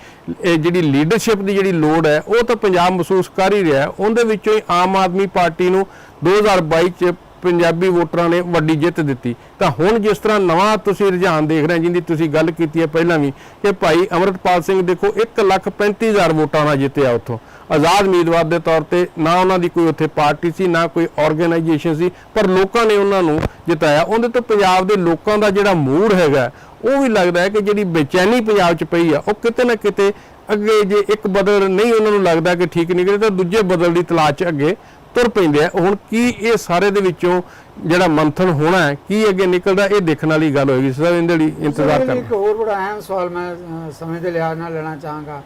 ਜਿਹੜੀ ਲੀਡਰਸ਼ਿਪ ਦੀ ਜਿਹੜੀ ਲੋੜ ਹੈ, ਉਹ ਤਾਂ ਪੰਜਾਬ ਮਹਿਸੂਸ ਕਰ ਹੀ ਰਿਹਾ। ਉਹਦੇ ਵਿੱਚੋਂ ਹੀ ਆਮ ਆਦਮੀ ਪਾਰਟੀ ਨੂੰ 2022 ਚ ਪੰਜਾਬੀ ਵੋਟਰਾਂ ਨੇ ਵੱਡੀ ਜਿੱਤ ਦਿੱਤੀ। ਤਾਂ ਹੁਣ ਜਿਸ ਤਰ੍ਹਾਂ ਨਵਾਂ ਤੁਸੀਂ ਰੁਝਾਨ ਦੇਖ ਰਹੇ ਹੋ, ਜਿੰਦੀ ਤੁਸੀਂ ਗੱਲ ਕੀਤੀ ਹੈ ਪਹਿਲਾਂ ਵੀ, ਕਿ ਭਾਈ ਅਮਰਤਪਾਲ ਸਿੰਘ ਦੇਖੋ 135000 ਵੋਟਾਂ ਨਾਲ ਜਿੱਤਿਆ ਉੱਥੋਂ। ਆਜ਼ਾਦ ਉਮੀਦਵਾਰ ਦੇ ਤੌਰ ਤੇ ਨਾ ਉਹਨਾਂ ਦੀ ਕੋਈ ਉੱਥੇ ਪਾਰਟੀ ਸੀ, ਨਾ ਕੋਈ ਆਰਗੇਨਾਈਜੇਸ਼ਨ ਸੀ, ਪਰ ਲੋਕਾਂ ਨੇ ਉਹਨਾਂ ਨੂੰ ਜਿਤਾਇਆ। ਉਹਦੇ ਤੋਂ ਪੰਜਾਬ ਦੇ ਲੋਕਾਂ ਦਾ ਜਿਹੜਾ ਮੂਡ ਹੈਗਾ, ਉਹ ਵੀ ਲੱਗਦਾ ਹੈ ਕਿ ਜਿਹੜੀ ਬੇਚੈਨੀ ਪੰਜਾਬ 'ਚ ਪਈ ਆ, ਉਹ ਕਿਤੇ ਨਾ ਕਿਤੇ ਅੱਗੇ ਜੇ ਇੱਕ ਬਦਲ ਨਹੀਂ ਉਹਨਾਂ ਨੂੰ ਲੱਗਦਾ ਕਿ ਠੀਕ ਨਿਕਲੇ, ਤਾਂ ਦੂਜੇ ਬਦਲ ਦੀ ਤਲਾਸ਼ 'ਚ ਅੱਗੇ ਤੁਰ ਪੈਂਦੇ ਆ। ਹੁਣ ਕੀ ਇਹ ਸਾਰੇ ਦੇ ਵਿੱਚੋਂ ਜਿਹੜਾ ਮੰਥਨ ਹੋਣਾ ਹੈ ਕੀ ਅੱਗੇ ਨਿਕਲਦਾ ਇਹ ਦੇਖਣ ਵਾਲੀ ਗੱਲ ਹੋਏਗੀ। ਸਰ ਇਹਦੇ ਲਈ ਇੰਤਜ਼ਾਰ ਸਰ, ਇੱਕ ਕਰਨਾ। ਹੋਰ ਬੜਾ ਅਹਿਮ ਸਵਾਲ ਮੈਂ ਸਮੇਂ ਦੇ ਲਿਹਾਜ਼ ਨਾਲ ਲੈਣਾ ਚਾਹਾਂਗਾ।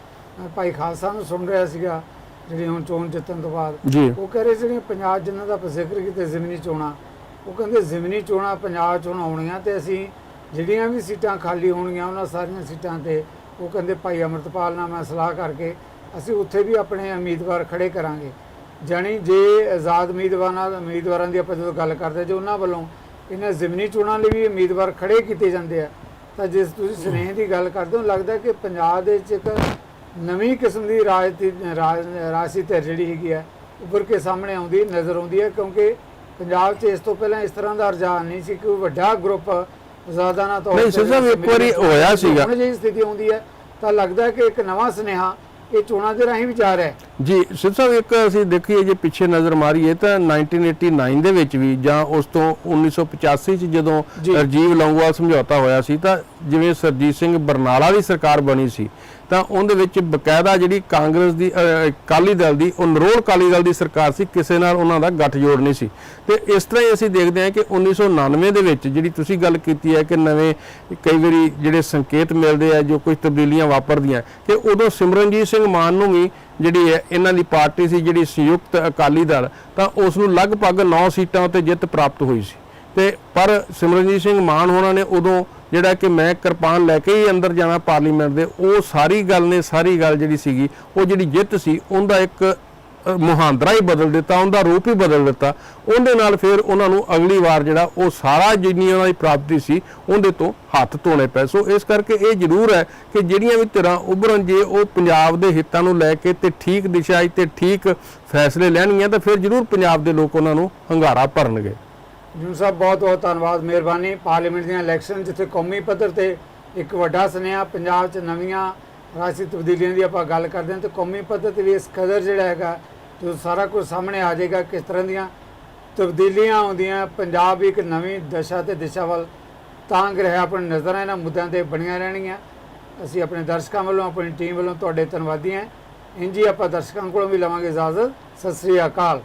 ਭਾਈ ਖਾਲਸਾ ਨੂੰ ਸੁਣ ਰਿਹਾ ਸੀਗਾ ਜਿਹੜੀ ਹੁਣ ਚੋਣ ਜਿੱਤਣ ਤੋਂ ਬਾਅਦ। ਉਹ ਕਹਿ ਰਹੇ ਜਿਹੜੀਆਂ ਪੰਜਾਬ ਜਿਨ੍ਹਾਂ ਦਾ ਜ਼ਿਕਰ ਕੀਤਾ ਜ਼ਮੀਨੀ ਚੋਣਾਂ ਉਹ ਕਹਿੰਦੇ ਜ਼ਮੀਨੀ ਚੋਣਾਂ ਪੰਜਾਬ ਚੋਂ ਆਉਣੀਆਂ ਤੇ ਅਸੀਂ ਜਿਹੜੀਆਂ ਵੀ ਸੀਟਾਂ ਖਾਲੀ ਹੋਣਗੀਆਂ ਉਹਨਾਂ ਸਾਰੀਆਂ ਸੀਟਾਂ ਤੇ ਉਹ ਕਹਿੰਦੇ ਭਾਈ ਅਮਰਤਪਾਲ ਨਾਲ ਮੈਂ ਸਲਾਹ ਕਰਕੇ ਅਸੀਂ ਉੱਥੇ ਵੀ ਆਪਣੇ ਉਮੀਦਵਾਰ ਖੜੇ ਕਰਾਂਗੇ। ਜਾਣੀ ਜੇ ਆਜ਼ਾਦ ਉਮੀਦਵਾਰਾਂ ਉਮੀਦਵਾਰਾਂ ਦੀ ਆਪਾਂ ਜਦੋਂ ਗੱਲ ਕਰਦੇ ਜੇ ਉਹਨਾਂ ਵੱਲੋਂ ਇਹਨਾਂ ਜ਼ਿਮਨੀ ਚੋਣਾਂ ਲਈ ਵੀ ਉਮੀਦਵਾਰ ਖੜੇ ਕੀਤੇ ਜਾਂਦੇ ਆ ਤਾਂ ਜਿਸ ਤੁਸੀਂ ਸਨੇਹ ਦੀ ਗੱਲ ਕਰਦੇ ਹੋ ਲੱਗਦਾ ਕਿ ਪੰਜਾਬ ਦੇ ਵਿੱਚ ਇੱਕ ਨਵੀਂ ਕਿਸਮ ਦੀ ਰਾਜਤੀ ਰਾਜ- ਰਾਜਸੀ ਧਿਰ ਜਿਹੜੀ ਹੈਗੀ ਆ ਉੱਭਰ ਕੇ ਸਾਹਮਣੇ ਆਉਂਦੀ ਨਜ਼ਰ ਆਉਂਦੀ ਹੈ ਕਿਉਂਕਿ ਪੰਜਾਬ 'ਚ ਇਸ ਤੋਂ ਪਹਿਲਾਂ ਇਸ ਤਰ੍ਹਾਂ ਦਾ ਰੁਝਾਨ ਨਹੀਂ ਸੀ ਕਿ ਵੱਡਾ ਗਰੁੱਪ ਆਜ਼ਾਦਾਨਾ ਤੌਰ ਨਹੀਂ, ਸਿਰ ਸਾਹਿਬ, ਇੱਕ ਵਾਰੀ ਹੋਇਆ ਸੀਗਾ। ਹੁਣ ਜੇ ਸਥਿਤੀ ਆਉਂਦੀ ਹੈ ਤਾਂ ਲੱਗਦਾ ਕਿ ਇੱਕ ਨਵਾਂ ਸੁਨੇਹਾ ਇਹ ਚੋਣਾਂ ਦੇ ਰਾਹੀਂ ਵੀ ਜਾ ਰਿਹਾ ਹੈ ਜੀ ਸਿੱਧ ਸਾਹਿਬ ਇੱਕ ਅਸੀਂ ਦੇਖੀਏ ਜੇ ਪਿੱਛੇ ਨਜ਼ਰ ਮਾਰੀਏ ਤਾਂ 1989 ਦੇ ਵਿੱਚ ਵੀ ਜਾਂ ਉਸ ਤੋਂ 1985 ਚ ਜਦੋਂ। ਰਜੀਵ ਲੌਂਗੋਵਾਲ ਸਮਝੌਤਾ ਹੋਇਆ ਸੀ ਤਾਂ ਜਿਵੇਂ ਸਰਜੀਤ ਸਿੰਘ ਬਰਨਾਲਾ ਦੀ ਸਰਕਾਰ ਬਣੀ ਸੀ ਤਾਂ ਉਹਦੇ ਵਿੱਚ ਬਕਾਇਦਾ ਜਿਹੜੀ ਕਾਂਗਰਸ ਦੀ ਅਹ, ਅਕਾਲੀ ਦਲ ਦੀ ਉਹ ਨਰੋਲ ਅਕਾਲੀ ਦਲ ਦੀ ਸਰਕਾਰ ਸੀ ਕਿਸੇ ਨਾਲ ਉਹਨਾਂ ਦਾ ਗੱਠਜੋੜ ਨਹੀਂ ਸੀ। ਤੇ ਇਸ ਤਰ੍ਹਾਂ ਹੀ ਅਸੀਂ ਦੇਖਦੇ ਹਾਂ ਕਿ 1999 ਦੇ ਵਿੱਚ ਜਿਹੜੀ ਤੁਸੀਂ ਗੱਲ ਕੀਤੀ ਹੈ ਕਿ ਨਵੇਂ ਕਈ ਵਾਰੀ ਜਿਹੜੇ ਸੰਕੇਤ ਮਿਲਦੇ ਆ ਜੋ ਕੁਝ ਤਬਦੀਲੀਆਂ ਵਾਪਰਦੀਆਂ ਕਿ ਉਦੋਂ ਸਿਮਰਨਜੀਤ ਸਿੰਘ ਮਾਨ ਨੂੰ ਵੀ ਜਿਹੜੀ ਹੈ ਇਹਨਾਂ ਦੀ ਪਾਰਟੀ ਸੀ ਜਿਹੜੀ ਸੰਯੁਕਤ ਅਕਾਲੀ ਦਲ ਤਾਂ ਉਸ ਨੂੰ ਲਗਭਗ 9 ਸੀਟਾਂ ਉੱਤੇ ਜਿੱਤ ਪ੍ਰਾਪਤ ਹੋਈ ਸੀ। ਤੇ ਪਰ ਸਿਮਰਨਜੀਤ ਸਿੰਘ ਮਾਨ ਹੋਣਾ ਨੇ ਉਦੋਂ ਜਿਹੜਾ ਕਿ ਮੈਂ ਕਿਰਪਾਨ ਲੈ ਕੇ ਹੀ ਅੰਦਰ ਜਾਣਾ ਪਾਰਲੀਮੈਂਟ ਦੇ, ਉਹ ਸਾਰੀ ਗੱਲ ਨੇ, ਸਾਰੀ ਗੱਲ ਜਿਹੜੀ ਸੀਗੀ, ਉਹ ਜਿਹੜੀ ਜਿੱਤ ਸੀ, ਉਹਦਾ ਇੱਕ ਮੁਹਾਂਦਰਾ ਹੀ ਬਦਲ ਦਿੱਤਾ, ਉਹਦਾ ਰੂਪ ਹੀ ਬਦਲ ਦਿੱਤਾ। ਉਹਦੇ ਨਾਲ ਫਿਰ ਉਹਨਾਂ ਨੂੰ ਅਗਲੀ ਵਾਰ ਜਿਹੜਾ ਉਹ ਸਾਰਾ ਜਿੰਨੀ ਉਹਨਾਂ ਦੀ ਪ੍ਰਾਪਤੀ ਸੀ, ਉਹਦੇ ਤੋਂ ਹੱਥ ਧੋਣੇ ਪਏ। ਸੋ ਇਸ ਕਰਕੇ ਇਹ ਜ਼ਰੂਰ ਹੈ ਕਿ ਜਿਹੜੀਆਂ ਵੀ ਧਿਰਾਂ ਉਭਰਨ ਜੇ ਉਹ ਪੰਜਾਬ ਦੇ ਹਿੱਤਾਂ ਨੂੰ ਲੈ ਕੇ ਤੇ ਠੀਕ ਦਿਸ਼ਾ 'ਚ ਤੇ ਠੀਕ ਫੈਸਲੇ ਲੈਣਗੀਆਂ, ਤਾਂ ਫਿਰ ਜ਼ਰੂਰ ਪੰਜਾਬ ਦੇ ਲੋਕ ਉਹਨਾਂ ਨੂੰ ਹੰਗਾਰਾ ਭਰਨਗੇ। ਜੂਨ ਸਾਹਿਬ, ਬਹੁਤ ਬਹੁਤ ਧੰਨਵਾਦ, ਮਿਹਰਬਾਨੀ। ਪਾਰਲੀਮੈਂਟ ਦੀਆਂ ਇਲੈਕਸ਼ਨ ਜਿੱਥੇ ਕੌਮੀ ਪੱਧਰ ਤੇ ਇੱਕ ਵੱਡਾ ਸੁਨੇਹਾ ਪੰਜਾਬ 'ਚ ਨਵੀਆਂ ਰਾਜਸੀ ਤਬਦੀਲੀਆਂ ਦੀ ਆਪਾਂ ਗੱਲ ਕਰਦੇ ਹਾਂ, ਤੇ ਕੌਮੀ ਪੱਧਰ ਤੇ ਵੀ ਇਸ ਕਦਰ ਜਿਹੜਾ ਹੈਗਾ, ਜੋ ਸਾਰਾ ਕੁਝ ਸਾਹਮਣੇ ਆ ਜਾਏਗਾ, ਕਿਸ ਤਰ੍ਹਾਂ ਦੀਆਂ ਤਬਦੀਲੀਆਂ ਆਉਂਦੀਆਂ, ਪੰਜਾਬ ਇੱਕ ਨਵੀਂ ਦਸ਼ਾ ਤੇ ਦਿਸ਼ਾ ਵੱਲ ਤਾਂਗ ਰਿਹਾ, ਆਪਣੀ ਨਜ਼ਰਾਂ ਇਹਨਾਂ ਮੁੱਦਿਆਂ ਤੇ ਬਣੀਆਂ ਰਹਿਣਗੀਆਂ। ਅਸੀਂ ਆਪਣੇ ਦਰਸ਼ਕਾਂ ਵੱਲੋਂ, ਆਪਣੀ ਟੀਮ ਵੱਲੋਂ ਤੁਹਾਡੇ ਧੰਨਵਾਦੀ ਹਾਂ। ਇੰਜੀ ਆਪਾਂ ਦਰਸ਼ਕਾਂ ਕੋਲੋਂ ਵੀ ਲਵਾਂਗੇ ਇਜਾਜ਼ਤ। ਸਤਿ ਸ੍ਰੀ ਅਕਾਲ।